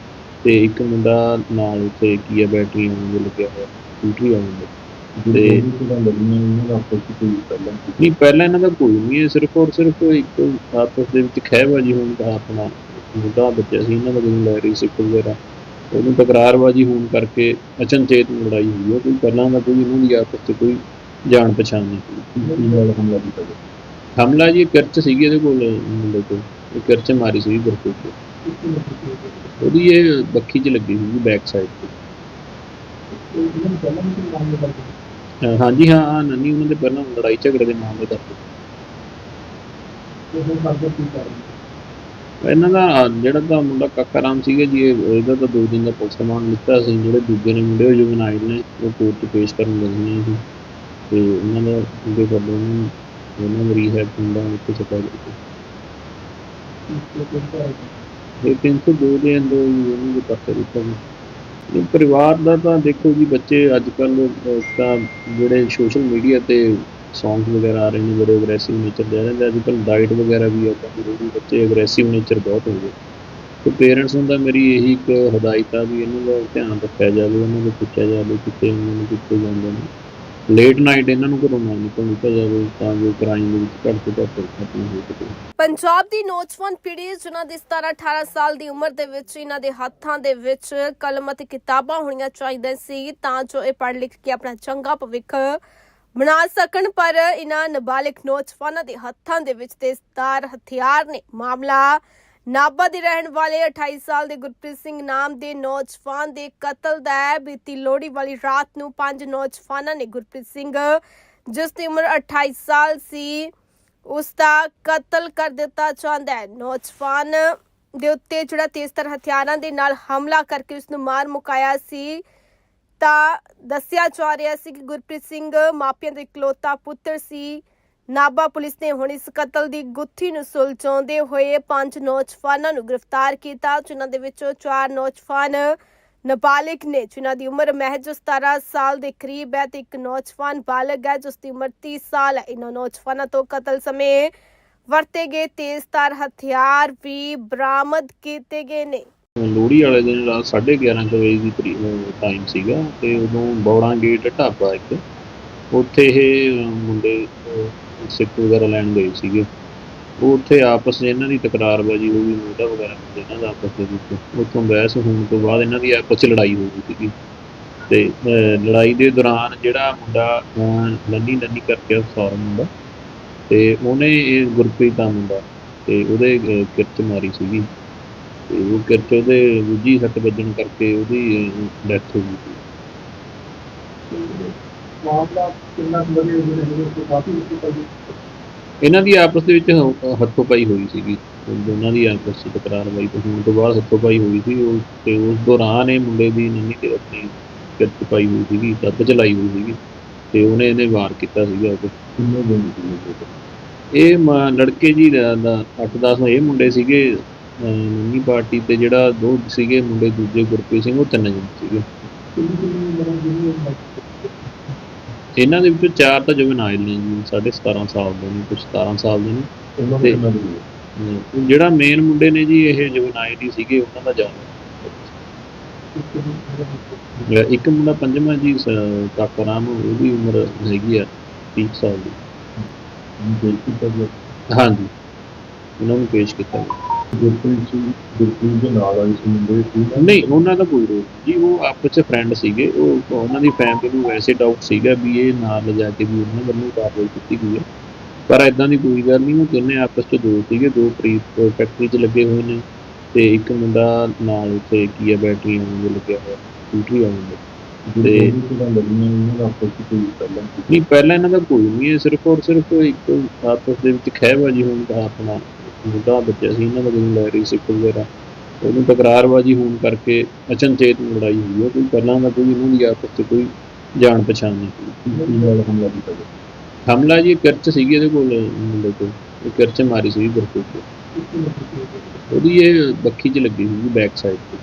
ਤੇ ਇੱਕ ਮੁੰਡਾ ਨਾਲ ਉੱਥੇ ਕੀ ਹੈ ਬੈਟਰੀ ਵਾਂਗੂ ਲੱਗਿਆ ਹੋਇਆ ਸਕੂਟਰੀ ਵਾਂਗੂ ਜਿਹੜੇ ਤੇ- ਦੋਨੋਂ ਤਰ੍ਹਾਂ ਲੱਗੀਆਂ ਉਹਨਾਂ ਦਾ ਆਪਸ ਵਿੱਚ ਕੋਈ ਪਹਿਲਾਂ ਨਹੀਂ, ਪਹਿਲਾਂ ਇਹਨਾਂ ਦਾ ਕੋਈ ਨਹੀਂ ਹੈ। ਸਿਰਫ ਔਰ ਸਿਰਫ ਇੱਕ ਆਪਸ ਦੇ ਵਿੱਚ ਖਹਿਬਾਜੀ ਹੋਣ ਦਾ ਆਪਣਾ ਮੁੱਦਾ ਬੱਚਾ ਸੀ ਇਹਨਾਂ ਦਾ ਜਦੋਂ ਲੈ ਰਹੀ ਸੀ ਵਗੈਰਾ। ਉਹਨੂੰ ਤਕਰਾਰਬਾਜੀ ਹੋਣ ਕਰਕੇ ਅਚਨਚੇਤ ਲੜਾਈ ਹੋਈ ਹੈ ਕੋਈ ਪਹਿਲਾਂ ਦਾ ਕੋਈ ਇਹਨਾਂ ਦੀ ਆਪਸ 'ਚ ਕੋਈ ਜਾਣ ਪਛਾਣ ਨਹੀਂ ਹਮਲਾ ਕੀਤਾ ਹਮਲਾ ਜੀ ਕਿਰਚ ਸੀਗੀ ਇਹਦੇ ਕੋਲ ਮੁੰਡੇ ਕੋਲ। ਇਹ ਕਿਰਚ ਮਾਰੀ ਸੀ ਗੁਰਪ੍ਰੀਤ ਤੇ ਉਹਦੀ ਇਹ ਬੱਖੀ 'ਚ ਲੱਗੀ ਸੀ ਬੈਕ ਸਾਈਡ ਤੇ। ਕਰਦੇ ਹਾਂਜੀ ਹਾਂ ਨੰਨੀ ਉਹਨਾਂ ਦੇ ਪਹਿਲਾਂ ਲੜਾਈ ਝਗੜੇ ਦੇ ਮਾਮਲੇ ਦਾ ਤੇ ਹੁਣ ਕਰਦੇ ਕੀ ਕਰਦੇ ਇਹਨਾਂ ਦਾ, ਜਿਹੜਾ ਤਾਂ ਮੁੰਡਾ ਕਾਕਾ ਸੀਗਾ ਜੀ ਇਹਦਾ ਤਾਂ ਦੋ ਦਿਨ ਦਾ ਪੁਲਿਸ ਰਿਮਾਂਡ ਲਿੱਤਾ ਸੀ, ਜਿਹੜੇ ਦੂਜੇ ਨੇ ਮੁੰਡੇ, ਉਹ ਜੁਗਨਾਈਲ ਨੇ, ਉਹ ਕੋਰਟ 'ਚ ਪੇਸ਼ ਕਰਨ ਗਏ ਨੇ ਸੀ। ਤੇ ਉਹਨਾਂ ਦਾ ਉਹਦੇ ਵੱਲੋਂ ਉਹਨਾਂ ਨੂੰ ਰੀਹੈਬ ਹੁੰਦਾ, ਉੱਥੇ ਚੁਕਾ ਦਿੱਤਾ ਇਹ 302 ਦੇ ਅੰਦਰ ਹੀ ਉਹਨੂੰ ਪੱਤੇ ਦਿੱਤਾ ਜੀ ਇਹ ਪਰਿਵਾਰ ਦਾ ਤਾਂ ਦੇਖੋ ਜੀ, ਬੱਚੇ ਅੱਜ ਕੱਲ ਤਾਂ ਜਿਹੜੇ ਸੋਸ਼ਲ ਮੀਡੀਆ ਤੇ ਸੌਂਗ ਵਗੈਰਾ ਆ ਰਹੇ ਨੇ, ਬੜੇ ਅਗਰੈਸਿਵ ਨੇਚਰ ਦੇ ਰਹੇ ਨੇ ਅੱਜ ਕੱਲ ਡਾਈਟ ਵਗੈਰਾ ਵੀ ਆਪਾਂ ਨੂੰ ਬੱਚੇ ਅਗਰੈਸਿਵ ਨੇਚਰ ਬਹੁਤ ਹੋ ਗਏ। ਤੇ ਪੇਰੈਂਟਸ ਨੂੰ ਤਾਂ ਮੇਰੀ ਇਹੀ ਇੱਕ ਹਦਾਇਤ ਆ ਵੀ ਇਹਨਾਂ ਦਾ ਧਿਆਨ ਰੱਖਿਆ ਜਾਵੇ, ਉਹਨਾਂ ਨੂੰ ਪੁੱਛਿਆ ਜਾਵੇ ਕਿੱਥੇ ਉਹਨਾਂ ਕਿੱਥੇ ਜਾਂਦੇ ਨੇ। ਲੇਟ ਨਾਈਟ ਇਹਨਾਂ ਨੂੰ ਘਰੋਂ ਨਾ ਨਿਕਲਣ ਦਿੱਤਾ ਜਾਵੇ ਤਾਂ ਜੋ ਕ੍ਰਾਈਮ ਦੇ ਵਿੱਚ ਘੱਟ ਤੋਂ ਘੱਟ ਖਤਮ ਹੋ ਸਕੇ। ਪੰਜਾਬ ਦੀ ਨੌਜਵਾਨ ਪੀੜ੍ਹੀ ਜਿਨ੍ਹਾਂ ਦੀ 17 18 ਸਾਲ ਦੀ ਉਮਰ ਦੇ ਵਿੱਚ ਇਹਨਾਂ ਦੇ ਹੱਥਾਂ ਦੇ ਵਿੱਚ ਕਲਮ ਅਤੇ ਕਿਤਾਬਾਂ ਹੋਣੀਆਂ ਚਾਹੀਦੀਆਂ ਸੀ, ਤਾਂ ਜੋ ਇਹ ਪੜ੍ਹ ਲਿਖ ਕੇ ਆਪਣਾ ਚੰਗਾ ਭਵਿੱਖ ਬਣਾ ਸਕਣ, ਪਰ ਇਹਨਾਂ ਨਾਬਾਲਿਗ ਨੌਜਵਾਨਾਂ ਦੇ ਹੱਥਾਂ ਦੇ ਵਿੱਚ ਤੇਜ਼ਧਾਰ ਹਥਿਆਰ ਨੇ। ਮਾਮਲਾ ਨਾਭਾ ਦੇ ਰਹਿਣ ਵਾਲੇ 28 ਸਾਲ ਦੇ ਗੁਰਪ੍ਰੀਤ ਸਿੰਘ ਨਾਮ ਦੇ ਨੌਜਵਾਨ ਦੇ ਕਤਲ ਦਾ ਹੈ। ਬੀਤੀ ਲੋਹੜੀ ਵਾਲੀ ਰਾਤ ਨੂੰ ਪੰਜ ਨੌਜਵਾਨਾਂ ਨੇ ਗੁਰਪ੍ਰੀਤ ਸਿੰਘ, ਜਿਸ ਦੀ ਉਮਰ 28 ਸਾਲ ਸੀ, ਉਸ ਦਾ ਕਤਲ ਕਰ ਦਿੱਤਾ ਜਾਂਦਾ ਹੈ। ਨੌਜਵਾਨ ਦੇ ਉੱਤੇ ਜਿਹੜਾ ਤੇਜ਼ਤਰ ਹਥਿਆਰਾਂ ਦੇ ਨਾਲ ਹਮਲਾ ਕਰਕੇ ਉਸ ਨੂੰ ਮਾਰ ਮੁਕਾਇਆ ਸੀ। ਤਾਂ ਦੱਸਿਆ ਜਾ ਰਿਹਾ ਸੀ ਕਿ ਗੁਰਪ੍ਰੀਤ ਸਿੰਘ ਮਾਪਿਆਂ ਦੇ ਇਕਲੌਤਾ ਪੁੱਤਰ ਸੀ। ਨਾਭਾ ਪੁਲਿਸ ਨੇ ਹੁਣ ਇਸ ਕਤਲ ਦੀ ਗੁੱਥੀ ਨੂੰ ਸੁਲਝਾਉਂਦੇ ਹੋਏ ਪੰਜ ਨੌਜਵਾਨਾਂ ਨੂੰ ਗ੍ਰਿਫਤਾਰ ਕੀਤਾ, ਜਿਨ੍ਹਾਂ ਦੇ ਵਿੱਚੋਂ ਚਾਰ ਨੌਜਵਾਨ ਨਾਬਾਲਿਗ ਨੇ, ਜਿਨ੍ਹਾਂ ਦੀ ਉਮਰ ਮਹਿਜ 17 ਸਾਲ ਦੇ ਕਰੀਬ ਹੈ ਤੇ ਇੱਕ ਨੌਜਵਾਨ ਬਾਲਗ ਹੈ, ਜਿਸ ਦੀ ਉਮਰ 30 ਸਾਲ ਹੈ। ਇਹਨਾਂ ਨੌਜਵਾਨਾਂ ਤੋਂ ਕਤਲ ਸਮੇਂ ਵਰਤੇ ਗਏ ਤੇਜ਼ਧਾਰ ਹਥਿਆਰ ਵੀ ਬਰਾਮਦ ਕੀਤੇ ਗਏ ਨੇ। ਲੋਹੜੀ ਵਾਲੇ ਦਿਨ ਰਾਤ 11:30 ਕੁ ਵਜੇ ਦੀ ਟਾਈਮ ਸੀਗਾ ਤੇ ਉਦੋਂ ਬੌੜਾ ਗੇਟ ਢਾਬਾ ਇੱਕ। ਉੱਥੇ ਇਹ ਮੁੰਡੇ ਅਹ, ਵਗੈਰਾ ਲੈਣ ਗਏ ਸੀਗੇ। ਉਹ ਉੱਥੇ ਆਪਸ 'ਚ ਇਹਨਾਂ ਦੀ ਤਕਰਾਰਬਾਜੀ ਹੋ ਗਈ ਮੋਢਾ ਵਗੈਰਾ ਹੁੰਦਾ ਇਹਨਾਂ ਦਾ ਆਪਸ ਦੇ ਵਿੱਚ। ਉੱਥੋਂ ਬਹਿਸ ਹੋਣ ਤੋਂ ਬਾਅਦ ਇਹਨਾਂ ਦੀ ਆਪਸ 'ਚ ਲੜਾਈ ਹੋ ਗਈ ਸੀਗੀ। ਤੇ ਅਹ, ਲੜਾਈ ਦੇ ਦੌਰਾਨ ਜਿਹੜਾ ਮੁੰਡਾ ਅਹ, ਨੰਨੀ ਨੰਨੀ ਕਰਕੇ ਸੌਰ ਮੁੰਡਾ ਤੇ ਉਹਨੇ ਇਹ ਗੁਰਪ੍ਰੀਤ ਦਾ ਮੁੰਡਾ ਤੇ ਉਹਦੇ ਅਹ, ਕਿਰਚ ਮਾਰੀ ਸੀਗੀ। ਤੇ ਉਹ ਕਿਰਚ ਉਹਦੇ ਦੂਜੀ ਸੱਟ ਵੱਜਣ ਕਰਕੇ ਉਹਦੀ ਡੈਥ ਹੋ ਗਈ ਮਾਮਲਾ ਕਿੰਨਾ ਉਹ ਕਾਫੀ ਇਹਨਾਂ ਦੀ ਆਪਸ ਦੇ ਵਿੱਚ ਹੱਥੋਂ ਪਾਈ ਹੋਈ ਸੀਗੀ। ਦੋਨਾਂ ਦੀ ਆਪਸ ਵਿੱਚ ਤਕਰਾਰ ਹੋਈ ਤੇ ਹੋਣ ਤੋਂ ਬਾਅਦ ਹੱਥੋਂ ਪਾਈ ਹੋਈ ਸੀ। ਉਹ ਤੇ ਉਸ ਦੌਰਾਨ ਇਹ ਮੁੰਡੇ ਦੀ ਨੰਨੀ ਤੇ ਆਪਣੀ ਕਿਰਚ ਪਾਈ ਹੋਈ ਸੀਗੀ ਦੱਤ ਚਲਾਈ ਹੋਈ ਸੀਗੀ। ਤੇ ਉਹਨੇ ਇਹਨੇ ਵਾਰ ਕੀਤਾ ਸੀਗਾ ਉਹ। ਕਿੰਨੇ ਦਿਨ ਇਹ ਮ- ਲੜਕੇ ਜੀ 8-10 ਇਹ ਮੁੰਡੇ ਸੀਗੇ। ਨੰਨੀ ਪਾਰਟੀ ਤੇ ਜਿਹੜਾ ਦੋ ਸੀਗੇ ਮੁੰਡੇ ਦੂਜੇ ਗੁਰਪ੍ਰੀਤ ਸਿੰਘ ਉਹ ਤਿੰਨ ਜਣੇ ਸੀਗੇ ਇਹਨਾਂ ਦੇ ਵਿੱਚੋਂ ਚਾਰ ਤਾਂ ਜੁਵਨਾਈਲ ਨੇ ਜੀ 17.5 ਸਾਲ ਦੇ ਨੇ ਕੁਝ 17 ਸਾਲ ਦੇ ਨੇ ਤੇ- ਜਿਹੜਾ ਮੇਨ ਮੁੰਡੇ ਨੇ ਜੀ ਇਹ ਜੁਵਨਾਈਲ ਹੀ ਸੀਗੇ ਉਹਨਾਂ ਦਾ ਜਾਣ ਇੱਕ ਮੁੰਡਾ ਪੰਜਵਾਂ ਜੀ ਕਾਕਾ ਰਾਮ ਉਹਦੀ ਉਮਰ ਹੈਗੀ ਆ 30 ਸਾਲ ਦੀ ਹਾਂਜੀ ਉਹਨਾਂ ਨੂੰ ਪੇਸ਼ ਕੀਤਾ ਗਿਆ। ਗੁਰਪ੍ਰੀਤ ਸਿੰਘ ਗੁਰਪ੍ਰੀਤ ਦੇ ਨਾਲ ਆਏ ਸੀ ਮੁੰਡੇ ਸੀ ਨਾ? ਨਹੀਂ ਉਹਨਾਂ ਦਾ ਕੋਈ ਰੋਲ ਨਹੀਂ। ਜੀ ਉਹ ਆਪਸ ਚ ਫਰੈਂਡ ਸੀਗੇ। ਉਹ ਉਹਨਾਂ ਦੀ ਫੈਮਿਲੀ ਨੂੰ ਵੈਸੇ ਡਾਊਟ ਸੀਗਾ ਵੀ ਇਹ ਨਾਲ ਲਿਜਾ ਕੇ ਵੀ ਉਹਨਾਂ ਵੱਲੋਂ ਕਾਰਵਾਈ ਕੀਤੀ ਗਈ ਹੈ। ਪਰ ਇਦਾਂ ਦੀ ਕੋਈ ਗੱਲ ਨਹੀਂ ਉਹ ਤਿੰਨੇ ਆਪਸ ਚ ਦੋ ਸੀਗੇ। ਦੋ ਪ੍ਰੀਤ ਫੈਕਟਰੀ 'ਚ ਲੱਗੇ ਹੋਏ ਨੇ ਤੇ ਇੱਕ ਮੁੰਡਾ ਨਾਲ ਉੱਥੇ ਕੀ ਹੈ ਬੈਟਰੀ ਵਾਂਗੂ ਲੱਗਿਆ ਹੋਇਆ ਸਕੂਟਰੀ ਵਾਂਗੂ ਤੇ- ਲੱਗੀਆਂ ਉਹਨਾਂ ਦਾ ਆਪਸ ਵਿੱਚ ਕੋਈ ਪਹਿਲਾਂ। ਨਹੀਂ ਪਹਿਲਾਂ ਇਹਨਾਂ ਦਾ ਕੋਈ ਨਹੀਂ ਹੈ। ਸਿਰਫ ਔਰ ਸਿਰਫ ਇੱਕ ਆਪਸ ਦੇ ਵਿੱਚ ਖਹਿਬਾਜੀ ਹੋਣ ਦਾ ਆਪਣਾ ਮੁੱਦਾ ਬੱਚਾ ਸੀ ਇਹਨਾਂ ਦਾ ਜਦੋਂ ਲੈ ਰਹੀ ਸੀ ਵਗੈਰਾ। ਉਹਨੂੰ ਤਕਰਾਰਬਾਜੀ ਹੋਣ ਕਰਕੇ ਅਚਨਚੇਤ ਲੜਾਈ ਹੋਈ ਹੈ ਕੋਈ ਪਹਿਲਾਂ ਦਾ ਕੋਈ ਇਹਨਾਂ ਦੀ ਆਪਸ 'ਚ ਕੋਈ ਜਾਣ ਪਛਾਣ ਨਹੀਂ ਕੀ ਹਮਲਾ ਕੀਤਾ ਹਮਲਾ ਜੀ ਕਿਰਚ ਸੀਗੀ ਇਹਦੇ ਕੋਲ ਮੁੰਡੇ ਕੋਲ। ਇਹ ਕਿਰਚ ਮਾਰੀ ਸੀ ਗੁਰਪ੍ਰੀਤ ਤੇ। ਉਹਦੀ ਇਹ ਬੱਖੀ 'ਚ ਲੱਗੀ ਸੀ ਬੈਕ ਸਾਈਡ ਤੇ।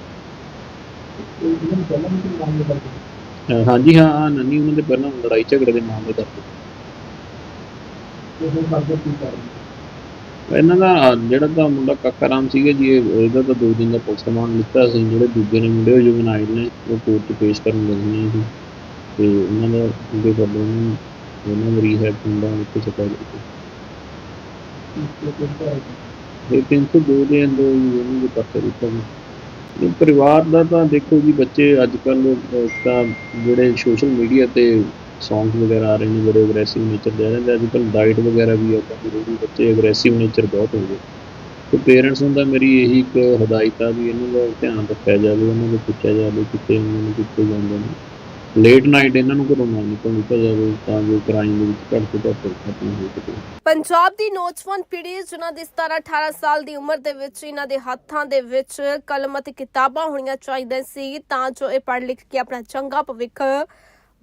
ਹਾਂਜੀ ਹਾਂ ਨੰਨੀ ਉਹਨਾਂ ਦੇ ਪਹਿਲਾਂ ਲੜਾਈ ਝਗੜੇ ਦੇ ਮਾਮਲੇ ਦਾ ਇਹਨਾਂ ਦਾ, ਜਿਹੜਾ ਤਾਂ ਮੁੰਡਾ ਕਾਕਾ ਸੀਗਾ ਜੀ ਇਹਦਾ ਤਾਂ ਦੋ ਦਿਨ ਦਾ ਪੁਲਿਸ ਰਿਮਾਂਡ ਲਿੱਤਾ ਸੀ, ਜਿਹੜੇ ਦੂਜੇ ਨੇ ਮੁੰਡੇ, ਉਹ ਜੁਗਨਾਈਲ ਨੇ, ਉਹ ਕੋਰਟ 'ਚ ਪੇਸ਼ ਕਰਨ ਗਏ ਨੇ ਸੀ। ਤੇ ਉਹਨਾਂ ਦਾ ਉਹਦੇ ਵੱਲੋਂ ਉਹਨਾਂ ਨੂੰ ਰੀਹੈਬ ਹੁੰਦਾ, ਉੱਥੇ ਚੁਕਾ ਦਿੱਤਾ ਇਹ 302 ਦੇ ਅੰਦਰ ਉਹਨਾਂ ਦੇ ਪਾਸੇ ਦਿੱਤਾ ਜੀ ਇਹ ਪਰਿਵਾਰ ਦਾ ਤਾਂ ਦੇਖੋ ਜੀ, ਬੱਚੇ ਅੱਜ ਕੱਲ ਤਾਂ ਜਿਹੜੇ ਸੋਸ਼ਲ ਮੀਡੀਆ ਤੇ ਸੌਂਗ ਵਗੈਰਾ ਆ ਰਹੇ ਨੇ, ਬੜੇ ਅਗਰੈਸਿਵ ਨੇਚਰ ਦੇ ਰਹੇ ਅੱਜ ਕੱਲ ਡਾਈਟ ਵਗੈਰਾ ਵੀ ਆਪਾਂ ਜ਼ਰੂਰੀ ਬੱਚੇ ਅਗਰੈਸਿਵ ਨੇਚਰ ਬਹੁਤ ਹੋ ਗਏ। ਤੇ ਪੇਰੈਂਟਸ ਨੂੰ ਤਾਂ ਮੇਰੀ ਇਹੀ ਇੱਕ ਹਦਾਇਤ ਆ ਵੀ ਇਹਨਾਂ ਦਾ ਧਿਆਨ ਰੱਖਿਆ ਜਾਵੇ, ਉਹਨਾਂ ਨੂੰ ਪੁੱਛਿਆ ਜਾਵੇ ਕਿੱਥੇ ਉਹਨਾਂ ਕਿੱਥੇ ਜਾਂਦੇ ਨੇ। ਲੇਟ ਨਾਈਟ ਇਹਨਾਂ ਨੂੰ ਘਰੋਂ ਨਾ ਨਿਕਲਣ ਦਿੱਤਾ ਜਾਵੇ ਤਾਂ ਜੋ ਕ੍ਰਾਈਮ ਦੇ ਵਿੱਚ ਘੱਟ ਤੋਂ ਘੱਟ ਖਤਮ ਹੋ ਸਕੇ। ਪੰਜਾਬ ਦੀ ਨੌਜਵਾਨ ਪੀੜ੍ਹੀ ਜਿਨ੍ਹਾਂ ਦੀ 17 18 ਸਾਲ ਦੀ ਉਮਰ ਦੇ ਵਿੱਚ ਇਹਨਾਂ ਦੇ ਹੱਥਾਂ ਦੇ ਵਿੱਚ ਕਲਮ ਅਤੇ ਕਿਤਾਬਾਂ ਹੋਣੀਆਂ ਚਾਹੀਦੀਆਂ ਸੀ, ਤਾਂ ਜੋ ਇਹ ਪੜ੍ਹ ਲਿਖ ਕੇ ਆਪਣਾ ਚੰਗਾ ਭਵਿੱਖ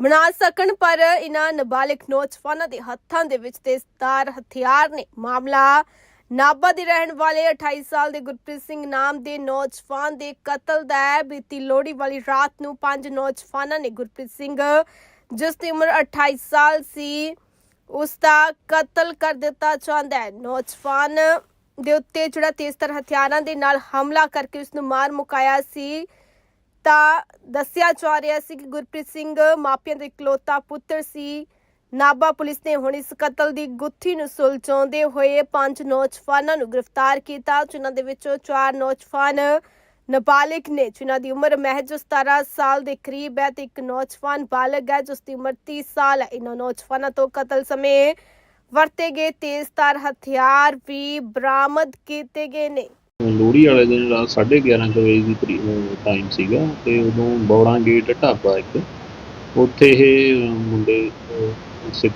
ਬਣਾ ਸਕਣ, ਪਰ ਇਹਨਾਂ ਨਾਬਾਲਿਗ ਨੌਜਵਾਨਾਂ ਦੇ ਹੱਥਾਂ ਦੇ ਵਿੱਚ ਤੇਜ਼ਧਾਰ ਹਥਿਆਰ ਨੇ ਮਾਮਲਾ ਨਾਭਾ ਦੇ ਰਹਿਣ ਵਾਲੇ 28 ਸਾਲ ਦੇ ਗੁਰਪ੍ਰੀਤ ਸਿੰਘ ਨਾਮ ਦੇ ਨੌਜਵਾਨ ਦੇ ਕਤਲ ਦਾ ਹੈ। ਬੀਤੀ ਲੋਹੜੀ ਵਾਲੀ ਰਾਤ ਨੂੰ ਪੰਜ ਨੌਜਵਾਨਾਂ ਨੇ ਗੁਰਪ੍ਰੀਤ ਸਿੰਘ, ਜਿਸ ਦੀ ਉਮਰ 28 ਸਾਲ ਸੀ, ਉਸ ਦਾ ਕਤਲ ਕਰ ਦਿੱਤਾ ਜਾਂਦਾ ਹੈ। ਨੌਜਵਾਨ ਦੇ ਉੱਤੇ ਜਿਹੜਾ ਤੇਜ਼ਤਰ ਹਥਿਆਰਾਂ ਦੇ ਨਾਲ ਹਮਲਾ ਕਰਕੇ ਉਸ ਨੂੰ ਮਾਰ ਮੁਕਾਇਆ ਸੀ। ਤਾਂ ਦੱਸਿਆ ਜਾ ਰਿਹਾ ਸੀ ਕਿ ਗੁਰਪ੍ਰੀਤ ਸਿੰਘ ਮਾਪਿਆਂ ਦੇ ਇਕਲੌਤਾ ਪੁੱਤਰ ਸੀ। ਨਾਭਾ ਪੁਲਿਸ ਨੇ ਹੁਣ ਇਸ ਕਤਲ ਦੀ ਗੁੱਥੀ ਨੂੰ ਸੁਲਝਾਉਂਦੇ ਹੋਏ ਪੰਜ ਨੌਜਵਾਨਾਂ ਨੂੰ ਗ੍ਰਿਫਤਾਰ ਕੀਤਾ, ਜਿਨ੍ਹਾਂ ਦੇ ਵਿੱਚੋਂ ਚਾਰ ਨੌਜਵਾਨ ਨਾਬਾਲਿਗ ਨੇ, ਜਿਨ੍ਹਾਂ ਦੀ ਉਮਰ ਮਹਿਜ 17 ਸਾਲ ਦੇ ਕਰੀਬ ਹੈ ਤੇ ਇੱਕ ਨੌਜਵਾਨ ਬਾਲਗ ਹੈ, ਜਿਸ ਦੀ ਉਮਰ 30 ਸਾਲ ਹੈ। ਇਹਨਾਂ ਨੌਜਵਾਨਾਂ ਤੋਂ ਕਤਲ ਸਮੇਂ ਵਰਤੇ ਗਏ ਤੇਜ਼ਧਾਰ ਹਥਿਆਰ ਵੀ ਬਰਾਮਦ ਕੀਤੇ ਗਏ ਨੇ। ਲੋਹੜੀ ਵਾਲੇ ਦਿਨ ਰਾਤ 11:30 ਵਜੇ ਦੀ ਟਾਈਮ ਸੀਗਾ ਤੇ ਉਦੋਂ ਬੌੜਾ ਗੇਟ ਢਾਬਾ ਇੱਕ। ਉੱਥੇ ਇਹ ਮੁੰਡੇ ਅਹ,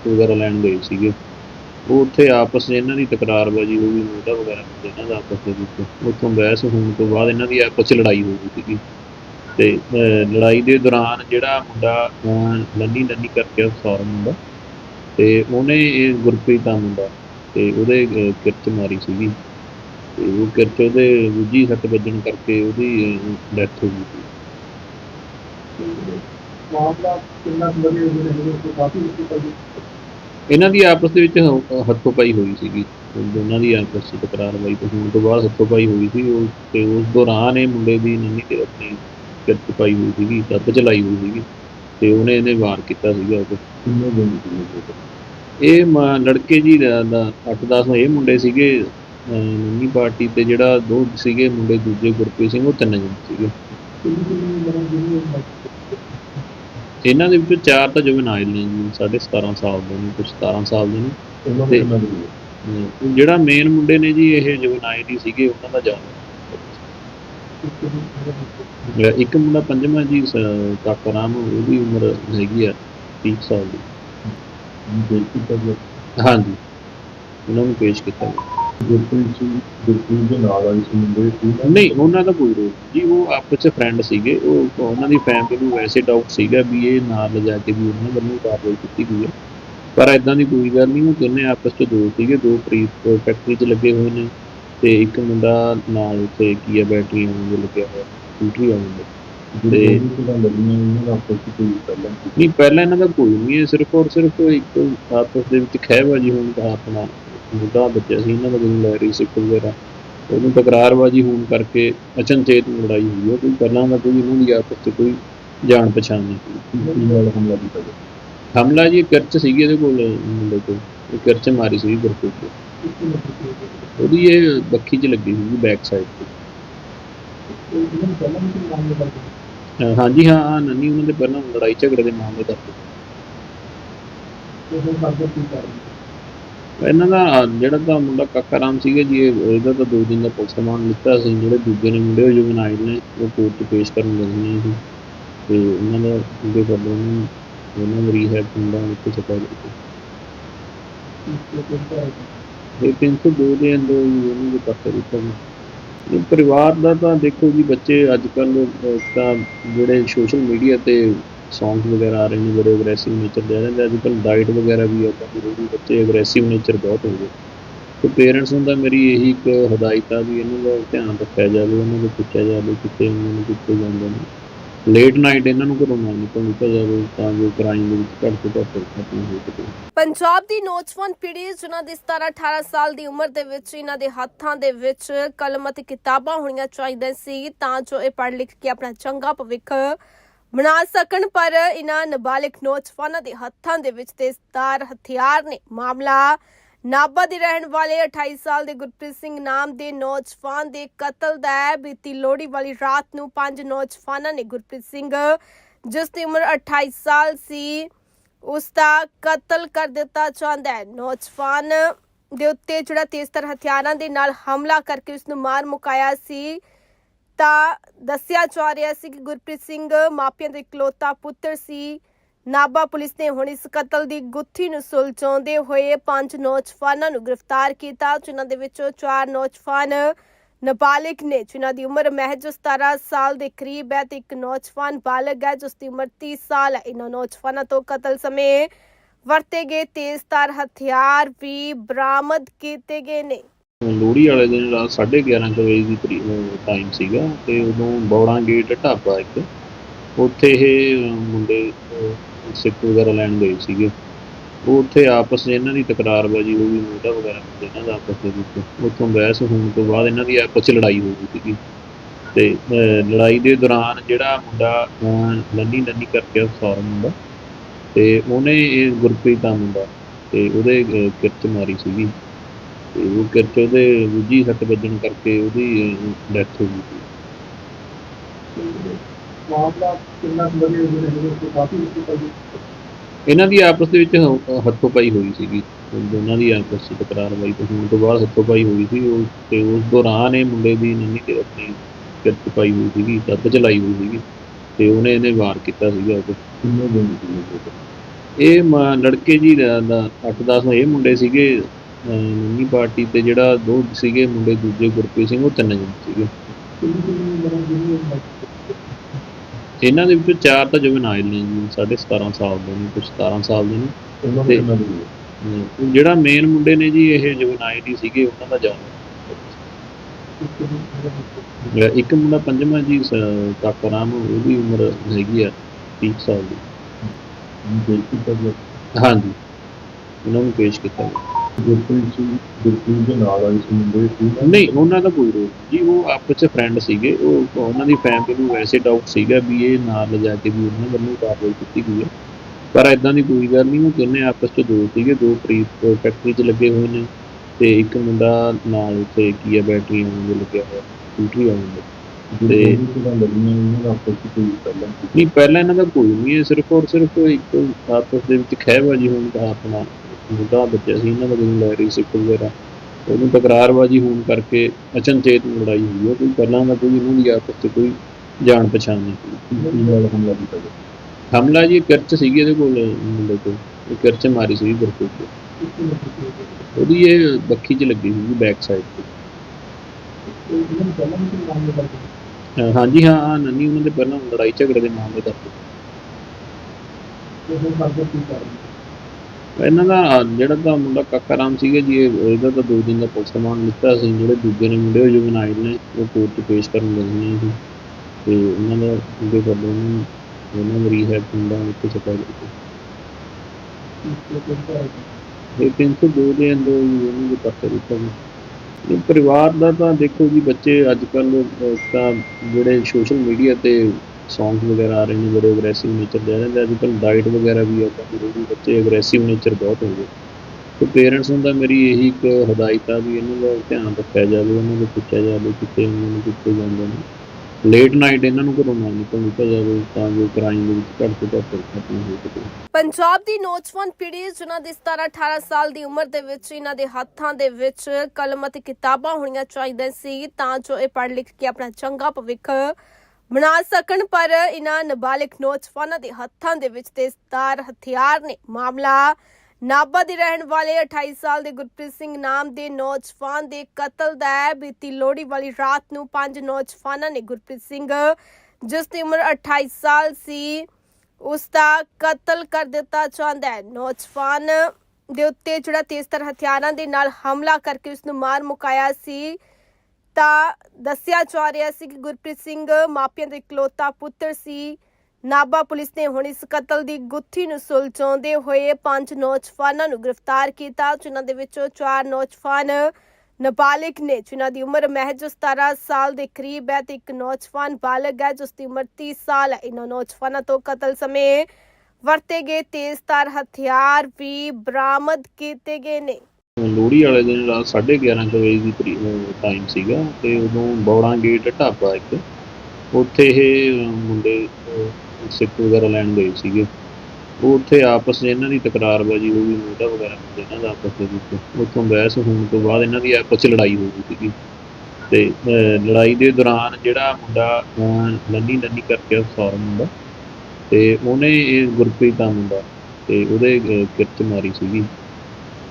ਵਗੈਰਾ ਲੈਣ ਗਏ ਸੀਗੇ। ਉਹ ਉੱਥੇ ਆਪਸ 'ਚ ਇਹਨਾਂ ਦੀ ਤਕਰਾਰਬਾਜੀ ਹੋ ਗਈ ਮੋਢਾ ਵਗੈਰਾ ਹੁੰਦਾ ਇਹਨਾਂ ਦਾ ਆਪਸ ਦੇ ਵਿੱਚ। ਉੱਥੋਂ ਬਹਿਸ ਹੋਣ ਤੋਂ ਬਾਅਦ ਇਹਨਾਂ ਦੀ ਆਪਸ 'ਚ ਲੜਾਈ ਹੋ ਗਈ ਸੀਗੀ। ਤੇ ਅਹ, ਲੜਾਈ ਦੇ ਦੌਰਾਨ ਜਿਹੜਾ ਮੁੰਡਾ ਅਹ, ਨੰਨੀ ਨੰਨੀ ਕਰਕੇ ਸੌਰ ਮੁੰਡਾ ਤੇ ਉਹਨੇ ਇਹ ਗੁਰਪ੍ਰੀਤ ਦਾ ਮੁੰਡਾ ਤੇ ਉਹਦੇ ਕਿਰਤ ਮਾਰੀ ਸੀਗੀ। ਉਹ ਕਿਰਚ ਉਹਦੇ ਦੂਜੀ ਸੱਟ ਵੱਜਣ ਕਰਕੇ ਉਹਦੀ ਡੈਥ ਹੋ ਗਈ। ਮਾਮਲਾ ਕਿੰਨਾ ਵਧੀਆ ਜਿਹੜੇ ਕਾਫੀ ਇਹਨਾਂ ਦੀ ਆਪਸ ਦੇ ਵਿੱਚ ਹੱਥੋਂ ਪਾਈ ਹੋਈ ਸੀਗੀ। ਦੋਨਾਂ ਦੀ ਆਪਸ ਵਿੱਚ ਤਕਰਾਰਬਾਈ ਤੋਂ ਹੋਣ ਤੋਂ ਬਾਅਦ ਹੱਥੋਂ ਪਾਈ ਹੋਈ ਸੀ। ਉਹ ਤੇ ਉਸ ਦੌਰਾਨ ਇਹ ਮੁੰਡੇ ਦੀ ਨੰਨੀ ਤੇ ਆਪਣੀ ਕਿਰਚ ਪਾਈ ਹੋਈ ਸੀਗੀ ਦੱਬ ਚਲਾਈ ਹੋਈ ਸੀਗੀ। ਤੇ ਉਹਨੇ ਇਹਨੇ ਵਾਰ ਕੀਤਾ ਸੀਗਾ ਉਹ। ਕਿੰਨੇ ਦਿਨ ਇਹ? ਇਹ ਮ- ਲੜਕੇ ਜੀ ਦਾ 8-10 ਇਹ ਮੁੰਡੇ ਸੀਗੇ। ਨੰਨੀ ਪਾਰਟੀ ਤੇ ਜਿਹੜਾ ਦੋ ਸੀਗੇ ਮੁੰਡੇ ਦੂਜੇ ਗੁਰਪ੍ਰੀਤ ਸਿੰਘ ਉਹ ਤਿੰਨ ਜਣੇ ਸੀਗੇ। ਇਹਨਾਂ ਦੇ ਵਿੱਚੋਂ ਚਾਰ ਤਾਂ ਜੁਵਨਾਈਲ ਨੇ ਜੀ ਸਾਢੇ 17 ਸਾਲ ਦੇ ਨੇ ਕੁਝ 17 ਸਾਲ ਦੇ ਨੇ। ਤੇ- ਜਿਹੜਾ ਮੇਨ ਮੁੰਡੇ ਨੇ ਜੀ ਇਹ ਜੁਵਨਾਈਲ ਹੀ ਸੀਗੇ ਉਹਨਾਂ ਦਾ ਜਾਣ। ਇੱਕ ਮੁੰਡਾ ਪੰਜਵਾਂ ਜੀ ਕਾਕਾ ਰਾਮ ਉਹਦੀ ਉਮਰ ਹੈਗੀ ਆ 30 ਸਾਲ ਦੀ। ਹਾਂਜੀ। ਉਹਨਾਂ ਨੂੰ ਪੇਸ਼ ਕੀਤਾ ਗਿਆ। ਗੁਰਪ੍ਰੀਤ ਸਿੰਘ ਗੁਰਪ੍ਰੀਤ ਦੇ ਨਾਲ ਆਏ ਸੀ ਮੁੰਡੇ ਸੀ ਨਾ? ਨਹੀਂ ਉਹਨਾਂ ਦਾ ਕੋਈ ਰੋਲ ਜੀ ਉਹ ਆਪਸ ਚ ਫਰੈਂਡ ਸੀਗੇ। ਉਹ ਉਹਨਾਂ ਦੀ ਫੈਮਿਲੀ ਨੂੰ ਵੈਸੇ ਡਾਊਟ ਸੀਗਾ ਵੀ ਇਹ ਨਾਲ ਲਿਜਾ ਕੇ ਵੀ ਉਹਨਾਂ ਵੱਲੋਂ ਕਾਰਵਾਈ ਕੀਤੀ ਗਈ ਹੈ। ਪਰ ਇਦਾਂ ਦੀ ਕੋਈ ਗੱਲ ਨਹੀਂ ਉਹ ਤਿੰਨੇ ਆਪਸ ਚ ਦੋ ਸੀਗੇ। ਦੋ ਪ੍ਰੀਤ ਫੈਕਟਰੀ 'ਚ ਲੱਗੇ ਹੋਏ ਨੇ ਤੇ ਇੱਕ ਮੁੰਡਾ ਨਾਲ ਉੱਥੇ ਕੀ ਹੈ ਬੈਟਰੀ ਵਾਂਗੂ ਲੱਗਿਆ ਹੋਇਆ ਸਕੂਟਰੀ ਵਾਂਗੂ ਜਿਹੜੇ ਤੇ-। ਨਹੀਂ ਪਹਿਲਾਂ ਇਹਨਾਂ ਦਾ ਕੋਈ ਨਹੀਂ ਹੈ। ਸਿਰਫ ਔਰ ਸਿਰਫ ਇੱਕ ਆਪਸ ਦੇ ਵਿੱਚ ਖਹਿਬਾਜੀ ਹੋਣ ਦਾ ਆਪਣਾ ਮੁੰਡਾ ਬੱਚਾ ਸੀ ਇਹਨਾਂ ਦਾ ਜਿਹਨੂੰ ਲੈ ਰਹੀ ਸਿੱਖ ਵਗੈਰਾ। ਉਹਨੂੰ ਤਕਰਾਰਬਾਜੀ ਹੋਣ ਕਰਕੇ ਅਚਨਚੇਤ ਲੜਾਈ ਹੋਈ ਹੈ ਕੋਈ ਪਹਿਲਾਂ ਦਾ ਕੋਈ ਇਹਨਾਂ ਦੀ ਆਪਸ 'ਚ ਕੋਈ ਜਾਣ ਪਛਾਣ ਨਹੀਂ ਨਾਲ ਹਮਲਾ ਕੀਤਾ ਗਿਆ? ਹਮਲਾ ਜੀ ਕਿਰਚ ਸੀਗੀ ਇਹਦੇ ਕੋਲ ਮੁੰਡੇ ਕੋਲ। ਉਹ ਕਿਰਚ ਮਾਰੀ ਸੀ ਗੁਰਪ੍ਰੀਤ ਤੇ। ਉਹਦੀ ਇਹ ਬੱਖੀ 'ਚ ਲੱਗੀ ਸੀ ਬੈਕ ਸਾਈਡ ਤੇ। ਤੇ ਕਰਦੇ ਹਾਂਜੀ ਹਾਂ ਨੰਨੀ ਉਹਨਾਂ ਦੇ ਪਹਿਲਾਂ ਲੜਾਈ ਝਗੜੇ ਦੇ ਮਾਮਲੇ ਕਰਕੇ ਤੇ ਹੁਣ ਕਰਦੇ ਕੀ ਕਰਦੇ ਇਹਨਾਂ ਦਾ, ਜਿਹੜਾ ਤਾਂ ਮੁੰਡਾ ਕਾਕਾ ਸੀਗਾ ਜੀ ਇਹਦਾ ਤਾਂ ਦੋ ਦਿਨ ਦਾ ਪੁਲਿਸ ਰਿਮਾਂਡ ਲਿੱਤਾ ਸੀ, ਜਿਹੜੇ ਦੂਜੇ ਨੇ ਮੁੰਡੇ, ਉਹ ਜੁਗਨਾਈਲ ਨੇ, ਉਹ ਕੋਰਟ 'ਚ ਪੇਸ਼ ਕਰਨ ਲੱਗੇ ਸੀ ਤੇ ਉਹਨਾਂ ਦਾ ਉਹਦੇ ਵੱਲੋਂ ਉਹਨਾਂ ਨੂੰ ਰੀਹੈਬ ਹੁੰਦਾ, ਉੱਥੇ ਚਪਾ ਦਿੱਤਾ ਇਹ 302 ਦੇ ਅੰਦਰ ਉਹਨਾਂ ਦੇ ਪਾਸੇ ਦਿੱਤਾ ਜੀ ਪਰਿਵਾਰ ਦਾ ਤਾਂ ਦੇਖੋ ਜੀ, ਬੱਚੇ ਅੱਜ ਕੱਲ ਤਾਂ ਜਿਹੜੇ ਸੋਸ਼ਲ ਮੀਡੀਆ ਤੇ ਸੌਂਗ ਵਗੈਰਾ ਆ ਰਹੇ ਨੇ, ਬੜੇ ਅਗਰੈਸਿਵ ਨੇਚਰ ਦੇ ਰਹੇ ਅੱਜ ਕੱਲ ਡਾਈਟ ਵਗੈਰਾ ਵੀ ਏਦਾਂ ਦੀ ਹੋ ਬੱਚੇ ਅਗਰੈਸਿਵ ਨੇਚਰ ਬਹੁਤ ਹੋ ਗਏ। ਤੇ ਪੇਰੈਂਟਸ ਨੂੰ ਤਾਂ ਮੇਰੀ ਇਹੀ ਇੱਕ ਹਦਾਇਤ ਆ ਵੀ ਇਹਨਾਂ ਦਾ ਧਿਆਨ ਰੱਖਿਆ ਜਾਵੇ ਉਹਨਾਂ ਨੂੰ ਪੁੱਛਿਆ ਜਾਵੇ ਕਿੱਥੇ ਉਹਨਾਂ ਕਿੱਥੇ ਜਾਂਦੇ ਨੇ। ਲੇਟ ਨਾਈਟ ਇਹਨਾਂ ਨੂੰ ਘਰੋਂ ਨਾ ਨਿਕਲਣ ਦਿੱਤਾ ਜਾਵੇ ਤਾਂ ਜੋ ਕ੍ਰਾਈਮ ਦੇ ਵਿੱਚ ਘੱਟ ਤੋਂ ਘੱਟ ਖਤਮ ਹੋ ਸਕੇ। ਪੰਜਾਬ ਦੀ ਨੌਜਵਾਨ ਪੀੜ੍ਹੀ ਜਿਨ੍ਹਾਂ ਦੀ 17 18 ਸਾਲ ਦੀ ਉਮਰ ਦੇ ਵਿੱਚ ਇਹਨਾਂ ਦੇ ਹੱਥਾਂ ਦੇ ਵਿੱਚ ਕਲਮ ਅਤੇ ਕਿਤਾਬਾਂ ਹੋਣੀਆਂ ਚਾਹੀਦੀਆਂ ਸੀ, ਤਾਂ ਜੋ ਇਹ ਪੜ੍ਹ ਲਿਖ ਕੇ ਆਪਣਾ ਚੰਗਾ ਭਵਿੱਖ ਬਣਾ ਸਕਣ, ਪਰ ਇਹਨਾਂ ਨਾਬਾਲਿਗ ਨੌਜਵਾਨਾਂ ਦੇ ਹੱਥਾਂ ਦੇ ਵਿੱਚ ਤੇਜ਼ਧਾਰ ਹਥਿਆਰ ਨੇ ਮਾਮਲਾ। ਨਾਭਾ ਦੇ ਰਹਿਣ ਵਾਲੇ 28 ਸਾਲ ਦੇ ਗੁਰਪ੍ਰੀਤ ਸਿੰਘ ਨਾਮ ਦੇ ਨੌਜਵਾਨ ਦੇ ਕਤਲ ਦਾ ਹੈ ਬੀਤੀ ਲੋਹੜੀ ਵਾਲੀ ਰਾਤ ਨੂੰ ਪੰਜ ਨੌਜਵਾਨਾਂ ਨੇ ਗੁਰਪ੍ਰੀਤ ਸਿੰਘ, ਜਿਸ ਦੀ ਉਮਰ 28 ਸਾਲ ਸੀ, ਉਸ ਦਾ ਕਤਲ ਕਰ ਦਿੱਤਾ ਜਾਂਦਾ ਹੈ। ਨੌਜਵਾਨ ਦੇ ਉੱਤੇ ਜਿਹੜਾ ਤੇਜ਼ਤਰ ਹਥਿਆਰਾਂ ਦੇ ਨਾਲ ਹਮਲਾ ਕਰਕੇ ਉਸ ਨੂੰ ਮਾਰ ਮੁਕਾਇਆ ਸੀ। ਤਾਂ ਦੱਸਿਆ ਜਾ ਰਿਹਾ ਸੀ ਕਿ ਗੁਰਪ੍ਰੀਤ ਸਿੰਘ ਮਾਪਿਆਂ ਦੇ ਇਕਲੌਤਾ ਪੁੱਤਰ ਸੀ। ਨਾਭਾ ਪੁਲਿਸ ਨੇ ਹੁਣ ਇਸ ਕਤਲ ਦੀ ਗੁੱਥੀ ਨੂੰ ਸੁਲਝਾਉਂਦੇ ਹੋਏ ਪੰਜ ਨੌਜਵਾਨਾਂ ਨੂੰ ਗ੍ਰਿਫਤਾਰ ਕੀਤਾ, ਜਿਨ੍ਹਾਂ ਦੇ ਵਿੱਚੋਂ ਚਾਰ ਨੌਜਵਾਨ ਨਾਬਾਲਿਗ ਨੇ, ਜਿਨ੍ਹਾਂ ਦੀ ਉਮਰ ਮਹਿਜ 17 ਸਾਲ ਦੇ ਕਰੀਬ ਹੈ ਤੇ ਇੱਕ ਨੌਜਵਾਨ ਬਾਲਗ ਹੈ, ਜਿਸ ਦੀ ਉਮਰ 30 ਸਾਲ ਹੈ। ਇਹਨਾਂ ਨੌਜਵਾਨਾਂ ਤੋਂ ਕਤਲ ਸਮੇਂ ਵਰਤੇ ਗਏ ਤੇਜ਼ਧਾਰ ਹਥਿਆਰ ਵੀ ਬਰਾਮਦ ਕੀਤੇ ਗਏ ਨੇ। ਲੋਹੜੀ ਵਾਲੇ ਦਿਨ ਰਾਤ 11:30 ਵਜੇ ਦੀ ਟਾਈਮ ਸੀਗਾ ਤੇ ਉਦੋਂ ਬੌੜਾ ਗੇਟ ਢਾਬਾ ਇੱਕ। ਉੱਥੇ ਇਹ ਮੁੰਡੇ ਸਿੱਖ ਵਗੈਰਾ ਲੈਣ ਗਏ ਸੀਗੇ। ਉਹ ਉੱਥੇ ਆਪਸ 'ਚ ਇਹਨਾਂ ਦੀ ਤਕਰਾਰਬਾਜੀ ਹੋ ਗਈ ਮੋਢਾ ਵਗੈਰਾ ਹੁੰਦੇ ਇਹਨਾਂ ਦਾ ਆਪਸ ਦੇ ਵਿੱਚ। ਉੱਥੋਂ ਬਹਿਸ ਹੋਣ ਤੋਂ ਬਾਅਦ ਇਹਨਾਂ ਦੀ ਆਪਸ 'ਚ ਲੜਾਈ ਹੋ ਗਈ ਸੀਗੀ। ਤੇ ਲੜਾਈ ਦੇ ਦੌਰਾਨ ਜਿਹੜਾ ਮੁੰਡਾ ਅਹ, ਲੰਨੀ ਨੰਨੀ ਕਰਕੇ ਸੌਰ ਮੁੰਡਾ ਤੇ ਉਹਨੇ ਇਹ ਗੁਰਪ੍ਰੀਤ ਦਾ ਮੁੰਡਾ ਤੇ ਉਹਦੇ ਅਹ, ਕਿਰਚ ਮਾਰੀ ਸੀਗੀ। ਉਹ ਕਿਰਚ ਉਹਦੇ ਦੂਜੀ ਸੱਟ ਵੱਜਣ ਕਰਕੇ ਉਹਦੀ ਡੈਥ ਹੋ ਗਈ ਮਾਮਲਾ ਕਿੰਨਾ ਕਾਫੀ ਇਹਨਾਂ ਦੀ ਆਪਸ ਦੇ ਵਿੱਚ ਹੱਥੋਂ ਪਾਈ ਹੋਈ ਸੀਗੀ। ਦੋਨਾਂ ਦੀ ਆਪਸ ਵਿੱਚ ਤਕਰਾਰਬਾਈ ਤੋਂ ਹੋਣ ਤੋਂ ਬਾਅਦ ਹੱਥੋਂ ਪਾਈ ਹੋਈ ਸੀ। ਉਹ ਤੇ ਉਸ ਦੌਰਾਨ ਇਹ ਮੁੰਡੇ ਦੀ ਨੰਨੀ ਤੇ ਆਪਣੀ ਕਿਰਚ ਪਾਈ ਹੋਈ ਸੀਗੀ ਦੱਬ ਚਲਾਈ ਹੋਈ ਸੀਗੀ ਤੇ ਉਹਨੇ ਇਹਨੇ ਵਾਰ ਕੀਤਾ ਸੀਗਾ ਉਹ। ਕਿੰਨੇ ਦਿਨ ਇਹ ਮ- ਲੜਕੇ ਜੀ 8-10 ਇਹ ਮੁੰਡੇ ਸੀਗੇ। ਨੰਨੀ ਪਾਰਟੀ ਤੇ ਜਿਹੜਾ ਦੋ ਸੀਗੇ ਮੁੰਡੇ ਦੂਜੇ ਗੁਰਪ੍ਰੀਤ ਸਿੰਘ ਉਹ ਤਿੰਨ ਜਣੇ ਸੀਗੇ। ਇਹਨਾਂ ਦੇ ਵਿੱਚੋਂ ਚਾਰ ਤਾਂ ਜੁਵਨਾਈਲ ਨੇ ਜੀ ਸਾਢੇ 17 ਸਾਲ ਦੇ ਨੇ ਕੁਝ 17 ਸਾਲ ਦੇ ਨੇ। ਤੇ- ਜਿਹੜਾ ਮੇਨ ਮੁੰਡੇ ਨੇ ਜੀ ਇਹ ਜੁਵਨਾਈਲ ਹੀ ਸੀਗੇ ਉਹਨਾਂ ਦਾ ਜਾਣ ਇੱਕ ਮੁੰਡਾ ਪੰਜਵਾਂ ਜੀ ਕਾਕਾ ਰਾਮ ਉਹਦੀ ਉਮਰ ਹੈਗੀ ਆ 30 ਸਾਲ ਦੀ। ਹਾਂਜੀ। ਉਹਨਾਂ ਨੂੰ ਪੇਸ਼ ਕੀਤਾ ਗਿਆ। ਗੁਰਪ੍ਰੀਤ ਸਿੰਘ ਗੁਰਪ੍ਰੀਤ ਦੇ ਨਾਲ ਆਏ ਸੀ ਮੁੰਡੇ ਸੀ ਨਾ? ਨਹੀਂ ਉਹਨਾਂ ਦਾ ਕੋਈ ਰੋਲ ਜੀ ਉਹ ਆਪਸ ਚ ਫਰੈਂਡ ਸੀਗੇ। ਉਹ ਉਹਨਾਂ ਦੀ ਫੈਮਿਲੀ ਨੂੰ ਵੈਸੇ ਡਾਊਟ ਸੀਗਾ ਵੀ ਇਹ ਨਾਲ ਲਿਜਾ ਕੇ ਵੀ ਉਹਨਾਂ ਵੱਲੋਂ ਕਾਰਵਾਈ ਕੀਤੀ ਗਈ ਹੈ। ਪਰ ਇਦਾਂ ਦੀ ਕੋਈ ਗੱਲ ਨਹੀਂ ਉਹ ਕਿੰਨੇ ਆਪਸ ਚ ਦੋ ਸੀਗੇ। ਦੋ ਪ੍ਰੀਤ ਫੈਕਟਰੀ 'ਚ ਲੱਗੇ ਹੋਏ ਨੇ ਤੇ ਇੱਕ ਮੁੰਡਾ ਨਾਲ ਉੱਥੇ ਕੀ ਹੈ ਬੈਟਰੀ ਵਾਂਗੂ ਲੱਗਿਆ ਹੋਇਆ ਸਕੂਟਰੀ ਜਿਹੜੇ ਤੇ- ਦੋਨੋਂ ਵਿੱਚ। ਨਹੀਂ ਪਹਿਲਾਂ ਇਹਨਾਂ ਦਾ ਕੋਈ ਨਹੀਂ ਹੈ। ਸਿਰਫ ਔਰ ਸਿਰਫ ਇੱਕ ਆਪਸ ਦੇ ਵਿੱਚ ਖਹਿਬਾਜੀ ਹੋਣ ਦਾ ਆਪਣਾ ਮੁੱਦਾ ਬੱਚਾ ਸੀ ਇਹਨਾਂ ਦਾ ਜਿਹਨੂੰ ਲੈ ਰਹੀ ਸਿੱਖ ਵਗੈਰਾ ਉਹਨੂੰ ਤਕਰਾਰਬਾਜੀ ਹੋਣ ਕਰਕੇ ਅਚਨਚੇਤ ਲੜਾਈ ਹੋਈ ਹੈ ਕੋਈ ਪਹਿਲਾਂ ਦਾ ਕੋਈ ਇਹਨਾਂ ਦੀ ਆਪਸ 'ਚ ਕੋਈ ਜਾਣ ਪਛਾਣ ਨਹੀਂ ਸੀ। ਕੀ ਨਾਲ ਹਮਲਾ ਕੀਤਾ ਗਿਆ? ਹਮਲਾ ਜੀ ਕਿਰਚ ਸੀਗੀ ਇਹਦੇ ਕੋਲ ਮੁੰਡੇ ਕੋਲ ਉਹ ਕਿਰਚ ਮਾਰੀ ਸੀ ਗੁਰਪ੍ਰੀਤ ਤੇ। ਉਹਦੀ ਇਹ ਬੱਖੀ 'ਚ ਲੱਗੀ ਸੀ ਬੈਕ ਸਾਈਡ ਤੇ। ਤੇ ਕਰਦੇ ਹਾਂਜੀ ਹਾਂ ਨੰਨੀ ਉਹਨਾਂ ਦੇ ਪਹਿਲਾਂ ਲੜਾਈ ਝਗੜੇ ਦੇ ਮਾਮਲੇ ਕਰਕੇ ਤੇ ਹੁਣ ਕਰਦੇ ਕੀ ਕਰਦੇ? ਇਹਨਾਂ ਦਾ, ਜਿਹੜਾ ਤਾਂ ਮੁੰਡਾ ਕਾਕਾ ਰਾਮ ਸੀਗਾ ਜੀ ਇਹਦਾ ਤਾਂ ਦੋ ਦਿਨ ਦਾ ਪੁਲਿਸ ਰਿਮਾਂਡ ਲਿੱਤਾ ਸੀ, ਜਿਹੜੇ ਦੂਜੇ ਨੇ ਮੁੰਡੇ, ਉਹ ਜੁਵਨਾਈਲ ਨੇ, ਉਹ ਕੋਰਟ 'ਚ ਪੇਸ਼ ਕਰਨ ਲੱਗੇ ਸੀ ਤੇ ਉਹਨਾਂ ਦਾ ਉਹਦੇ ਵੱਲੋਂ ਉਹਨਾਂ ਨੂੰ ਰੀਹੈਬ ਹੁੰਦਾ, ਉੱਥੇ ਚਪਾ ਦਿੱਤਾ ਇਹ 302 ਦੇ ਅੰਦਰ ਹੀ ਉਹਨੂੰ ਵੀ ਦਿੱਤਾ ਜੀ। ਇਹ ਪਰਿਵਾਰ ਦਾ ਤਾਂ ਦੇਖੋ ਜੀ, ਬੱਚੇ ਅੱਜ ਕੱਲ ਤਾਂ ਜਿਹੜੇ ਸੋਸ਼ਲ ਮੀਡੀਆ ਤੇ ਸੌਂਗ ਵਗੈਰਾ ਆ ਰਹੇ ਨੇ, ਬੜੇ ਅਗਰੈਸਿਵ ਨੇਚਰ ਦੇ ਰਹੇ ਨੇ। ਅੱਜ ਕੱਲ ਡਾਈਟ ਵਗੈਰਾ ਵੀ ਏਦਾਂ ਦੀ ਬੱਚੇ ਅਗਰੈਸਿਵ ਨੇਚਰ ਬਹੁਤ ਹੋ ਗਏ। ਤੇ ਪੇਰੈਂਟਸ ਨੂੰ ਤਾਂ ਮੇਰੀ ਇਹੀ ਇੱਕ ਹਦਾਇਤ ਆ ਵੀ ਇਹਨਾਂ ਦਾ ਧਿਆਨ ਰੱਖਿਆ ਜਾਵੇ, ਉਹਨਾਂ ਨੂੰ ਪੁੱਛਿਆ ਜਾਵੇ ਕਿੱਥੇ ਉਹਨਾਂ ਨੂੰ ਕਿੱਥੇ ਜਾਂਦੇ ਨੇ। ਲੇਟ ਨਾਈਟ ਇਹਨਾਂ ਨੂੰ ਘਰੋਂ ਨਾ ਨਿਕਲ ਜਾਵੇ ਤਾਂ ਜੋ ਕ੍ਰਾਈਮ ਦੇ ਵਿੱਚ ਘੱਟ ਤੋਂ ਘੱਟ ਖਤਮ ਹੋ ਸਕੇ। ਪੰਜਾਬ ਦੀ ਨੌਜਵਾਨ ਪੀੜ੍ਹੀ ਜਿਨ੍ਹਾਂ ਦੀ 17 18 ਸਾਲ ਦੀ ਉਮਰ ਦੇ ਵਿੱਚ ਇਹਨਾਂ ਦੇ ਹੱਥਾਂ ਦੇ ਵਿੱਚ ਕਲਮ ਅਤੇ ਕਿਤਾਬਾਂ ਹੋਣੀਆਂ ਚਾਹੀਦੀਆਂ ਸੀ, ਤਾਂ ਜੋ ਇਹ ਪੜ੍ਹ ਲਿਖ ਕੇ ਆਪਣਾ ਚੰਗਾ ਭਵਿੱਖ ਬਣਾ ਸਕਣ, ਪਰ ਇਹਨਾਂ ਨਾਬਾਲਿਗ ਨੌਜਵਾਨਾਂ ਦੇ ਹੱਥਾਂ ਦੇ ਵਿੱਚ ਤੇਜ਼ਧਾਰ ਹਥਿਆਰ ਨੇ। ਮਾਮਲਾ ਨਾਭਾ ਦੇ ਰਹਿਣ ਵਾਲੇ 28 ਸਾਲ ਦੇ ਗੁਰਪ੍ਰੀਤ ਸਿੰਘ ਨਾਮ ਦੇ ਨੌਜਵਾਨ ਦੇ ਕਤਲ ਦਾ ਹੈ। ਬੀਤੀ ਲੋਹੜੀ ਵਾਲੀ ਰਾਤ ਨੂੰ ਪੰਜ ਨੌਜਵਾਨਾਂ ਨੇ ਗੁਰਪ੍ਰੀਤ ਸਿੰਘ, ਜਿਸ ਦੀ ਉਮਰ 28 ਸਾਲ ਸੀ, ਉਸ ਦਾ ਕਤਲ ਕਰ ਦਿੱਤਾ ਜਾਂਦਾ ਹੈ। ਨੌਜਵਾਨ ਦੇ ਉੱਤੇ ਜਿਹੜਾ ਤੇਜ਼ਤਰ ਹਥਿਆਰਾਂ ਦੇ ਨਾਲ ਹਮਲਾ ਕਰਕੇ ਉਸ ਨੂੰ ਮਾਰ ਮੁਕਾਇਆ ਸੀ। ਤਾਂ ਦੱਸਿਆ ਜਾ ਰਿਹਾ ਸੀ ਕਿ ਗੁਰਪ੍ਰੀਤ ਸਿੰਘ ਮਾਪਿਆਂ ਦਾ ਇਕਲੌਤਾ ਪੁੱਤਰ ਸੀ। ਨਾਭਾ ਪੁਲਿਸ ਨੇ ਹੁਣ ਇਸ ਕਤਲ ਦੀ ਗੁੱਥੀ ਨੂੰ ਸੁਲਝਾਉਂਦੇ ਹੋਏ ਪੰਜ ਨੌਜਵਾਨਾਂ ਨੂੰ ਗ੍ਰਿਫਤਾਰ ਕੀਤਾ, ਜਿਨ੍ਹਾਂ ਦੇ ਵਿੱਚੋਂ ਚਾਰ ਨੌਜਵਾਨ ਨਾਬਾਲਿਗ ਨੇ, ਜਿਨ੍ਹਾਂ ਦੀ ਉਮਰ ਮਹਿਜ 17 ਸਾਲ ਦੇ ਕਰੀਬ ਹੈ ਤੇ ਇੱਕ ਨੌਜਵਾਨ ਬਾਲਗ ਹੈ, ਜਿਸ ਦੀ ਉਮਰ 30 ਸਾਲ ਹੈ। ਇਹਨਾਂ ਨੌਜਵਾਨਾਂ ਤੋਂ ਕਤਲ ਸਮੇਂ ਵਰਤੇ ਗਏ ਤੇਜ਼ਧਾਰ ਹਥਿਆਰ ਵੀ ਬਰਾਮਦ ਕੀਤੇ ਗਏ ਨੇ। ਲੋਹੜੀ ਵਾਲੇ ਦਿਨ ਰਾਤ 11:30 ਵਜੇ ਦੀ ਟਾਈਮ ਸੀਗਾ ਤੇ ਉਦੋਂ ਬੌੜਾ ਗੇਟ ਢਾਬਾ ਇੱਕ ਉੱਥੇ ਇਹ ਮੁੰਡੇ ਅਹ, ਵਗੈਰਾ ਲੈਣ ਗਏ ਸੀਗੇ। ਉਹ ਉੱਥੇ ਆਪਸ 'ਚ ਇਹਨਾਂ ਦੀ ਤਕਰਾਰਬਾਜ਼ੀ ਹੋ ਗਈ ਮੋਢਾ ਵਗੈਰਾ ਹੁੰਦੇ ਇਹਨਾਂ ਦਾ ਆਪਸ ਦੇ ਵਿੱਚ ਉੱਥੋਂ ਬਹਿਸ ਹੋਣ ਤੋਂ ਬਾਅਦ ਇਹਨਾਂ ਦੀ ਆਪਸ 'ਚ ਲੜਾਈ ਹੋ ਗਈ ਸੀਗੀ। ਤੇ ਅਹ, ਲੜਾਈ ਦੇ ਦੌਰਾਨ ਜਿਹੜਾ ਮੁੰਡਾ ਅਹ, ਨੰਨੀ ਨੰਨੀ ਕਰਕੇ ਸੌਰ ਮੁੰਡਾ ਤੇ ਉਹਨੇ ਇਹ ਗੁਰਪ੍ਰੀਤ ਦਾ ਮੁੰਡਾ ਤੇ ਉਹਦੇ ਕਿਰਤ ਮਾਰੀ ਸੀਗੀ।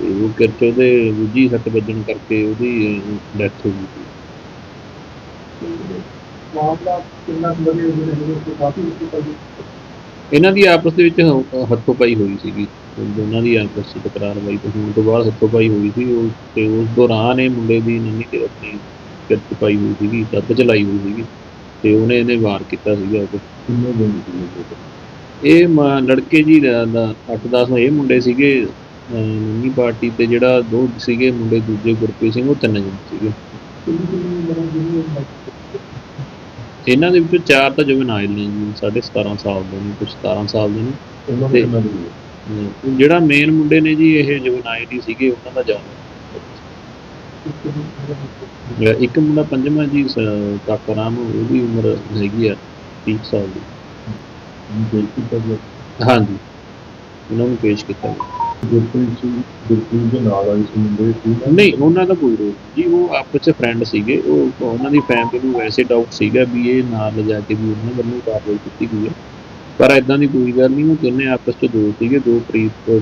ਉਹ ਕਿਰਚ ਉਹਦੇ ਦੂਜੀ ਸੱਟ ਵੱਜਣ ਕਰਕੇ ਉਹਦੀ ਡੈਥ ਹੋ ਗਈ। ਮਾਮਲਾ ਕਿੰਨਾ ਜਿਹੜੇ ਕਾਫੀ ਇਹਨਾਂ ਦੀ ਆਪਸ ਦੇ ਵਿੱਚ ਹੱਥੋਂ ਪਾਈ ਹੋਈ ਸੀਗੀ। ਦੋਨਾਂ ਦੀ ਆਪਸ ਵਿੱਚ ਤਕਰਾਰਬਾਈ ਤੋਂ ਹੋਣ ਤੋਂ ਬਾਅਦ ਹੱਥੋਂ ਪਾਈ ਹੋਈ ਸੀ। ਉਹ ਤੇ ਉਸ ਦੌਰਾਨ ਇਹ ਮੁੰਡੇ ਦੀ ਨੰਨੀ ਤੇ ਆਪਣੀ ਕਿਰਚ ਪਾਈ ਹੋਈ ਸੀਗੀ ਸੱਤ ਚਲਾਈ ਹੋਈ ਸੀਗੀ ਤੇ ਉਹਨੇ ਇਹਨੇ ਵਾਰ ਕੀਤਾ ਸੀਗਾ ਉਹ। ਕਿੰਨੇ ਦਿਨ ਦੀ ਇਹ ਮ- ਲੜਕੇ ਜੀ 8-10 ਇਹ ਮੁੰਡੇ ਸੀਗੇ। ਨੰਨੀ ਪਾਰਟੀ ਤੇ ਜਿਹੜਾ ਦੋ ਸੀਗੇ ਮੁੰਡੇ ਦੂਜੇ ਗੁਰਪ੍ਰੀਤ ਸਿੰਘ ਉਹ ਤਿੰਨ ਜਣੇ ਸੀਗੇ। ਇਹਨਾਂ ਦੇ ਵਿੱਚੋਂ ਚਾਰ ਤਾਂ ਜੁਵਨਾਈਲ ਨੇ ਜੀ ਸਾਢੇ 17 ਸਾਲ ਦੇ ਨੇ ਕੁਝ 17 ਸਾਲ ਦੇ ਨੇ। ਤੇ- ਜਿਹੜਾ ਮੇਨ ਮੁੰਡੇ ਨੇ ਜੀ ਇਹ ਜੁਵਨਾਈਲ ਹੀ ਸੀਗੇ ਉਹਨਾਂ ਦਾ ਜਾਣ। ਇੱਕ ਮੁੰਡਾ ਪੰਜਵਾਂ ਜੀ ਕਾਕਾ ਰਾਮ ਉਹਦੀ ਉਮਰ ਹੈਗੀ ਆ 30 ਸਾਲ ਦਾ। ਹਾਂਜੀ। ਉਹਨਾਂ ਨੂੰ ਪੇਸ਼ ਕੀਤਾ ਗਿਆ। ਗੁਰਪ੍ਰੀਤ ਸਿੰਘ ਗੁਰਪ੍ਰੀਤ ਦੇ ਨਾਲ ਆਈ ਸੀ ਮੁੰਡੇ ਸੀ। ਨਹੀਂ, ਉਹਨਾਂ ਦਾ ਕੋਈ ਰੋਲ ਨਹੀਂ। ਜੀ, ਉਹ ਆਪਸ ਚ ਫਰੈਂਡ ਸੀਗੇ। ਉਹ, ਉਹਨਾਂ ਦੀ ਫੈਮਿਲੀ ਨੂੰ ਵੈਸੇ ਡਾਊਟ ਸੀਗਾ ਵੀ ਇਹ ਨਾਲ ਲਿਜਾ ਕੇ ਵੀ ਉਹਨਾਂ ਵੱਲੋਂ ਕਾਰਵਾਈ ਕੀਤੀ ਗਈ ਹੈ। ਪਰ ਇਦਾਂ ਦੀ ਕੋਈ ਗੱਲ ਨਹੀਂ, ਉਹ ਦੋਨੇ ਆਪਸ ਚ ਦੋਸਤ ਸੀਗੇ, ਦੋ ਪ੍ਰੀਤ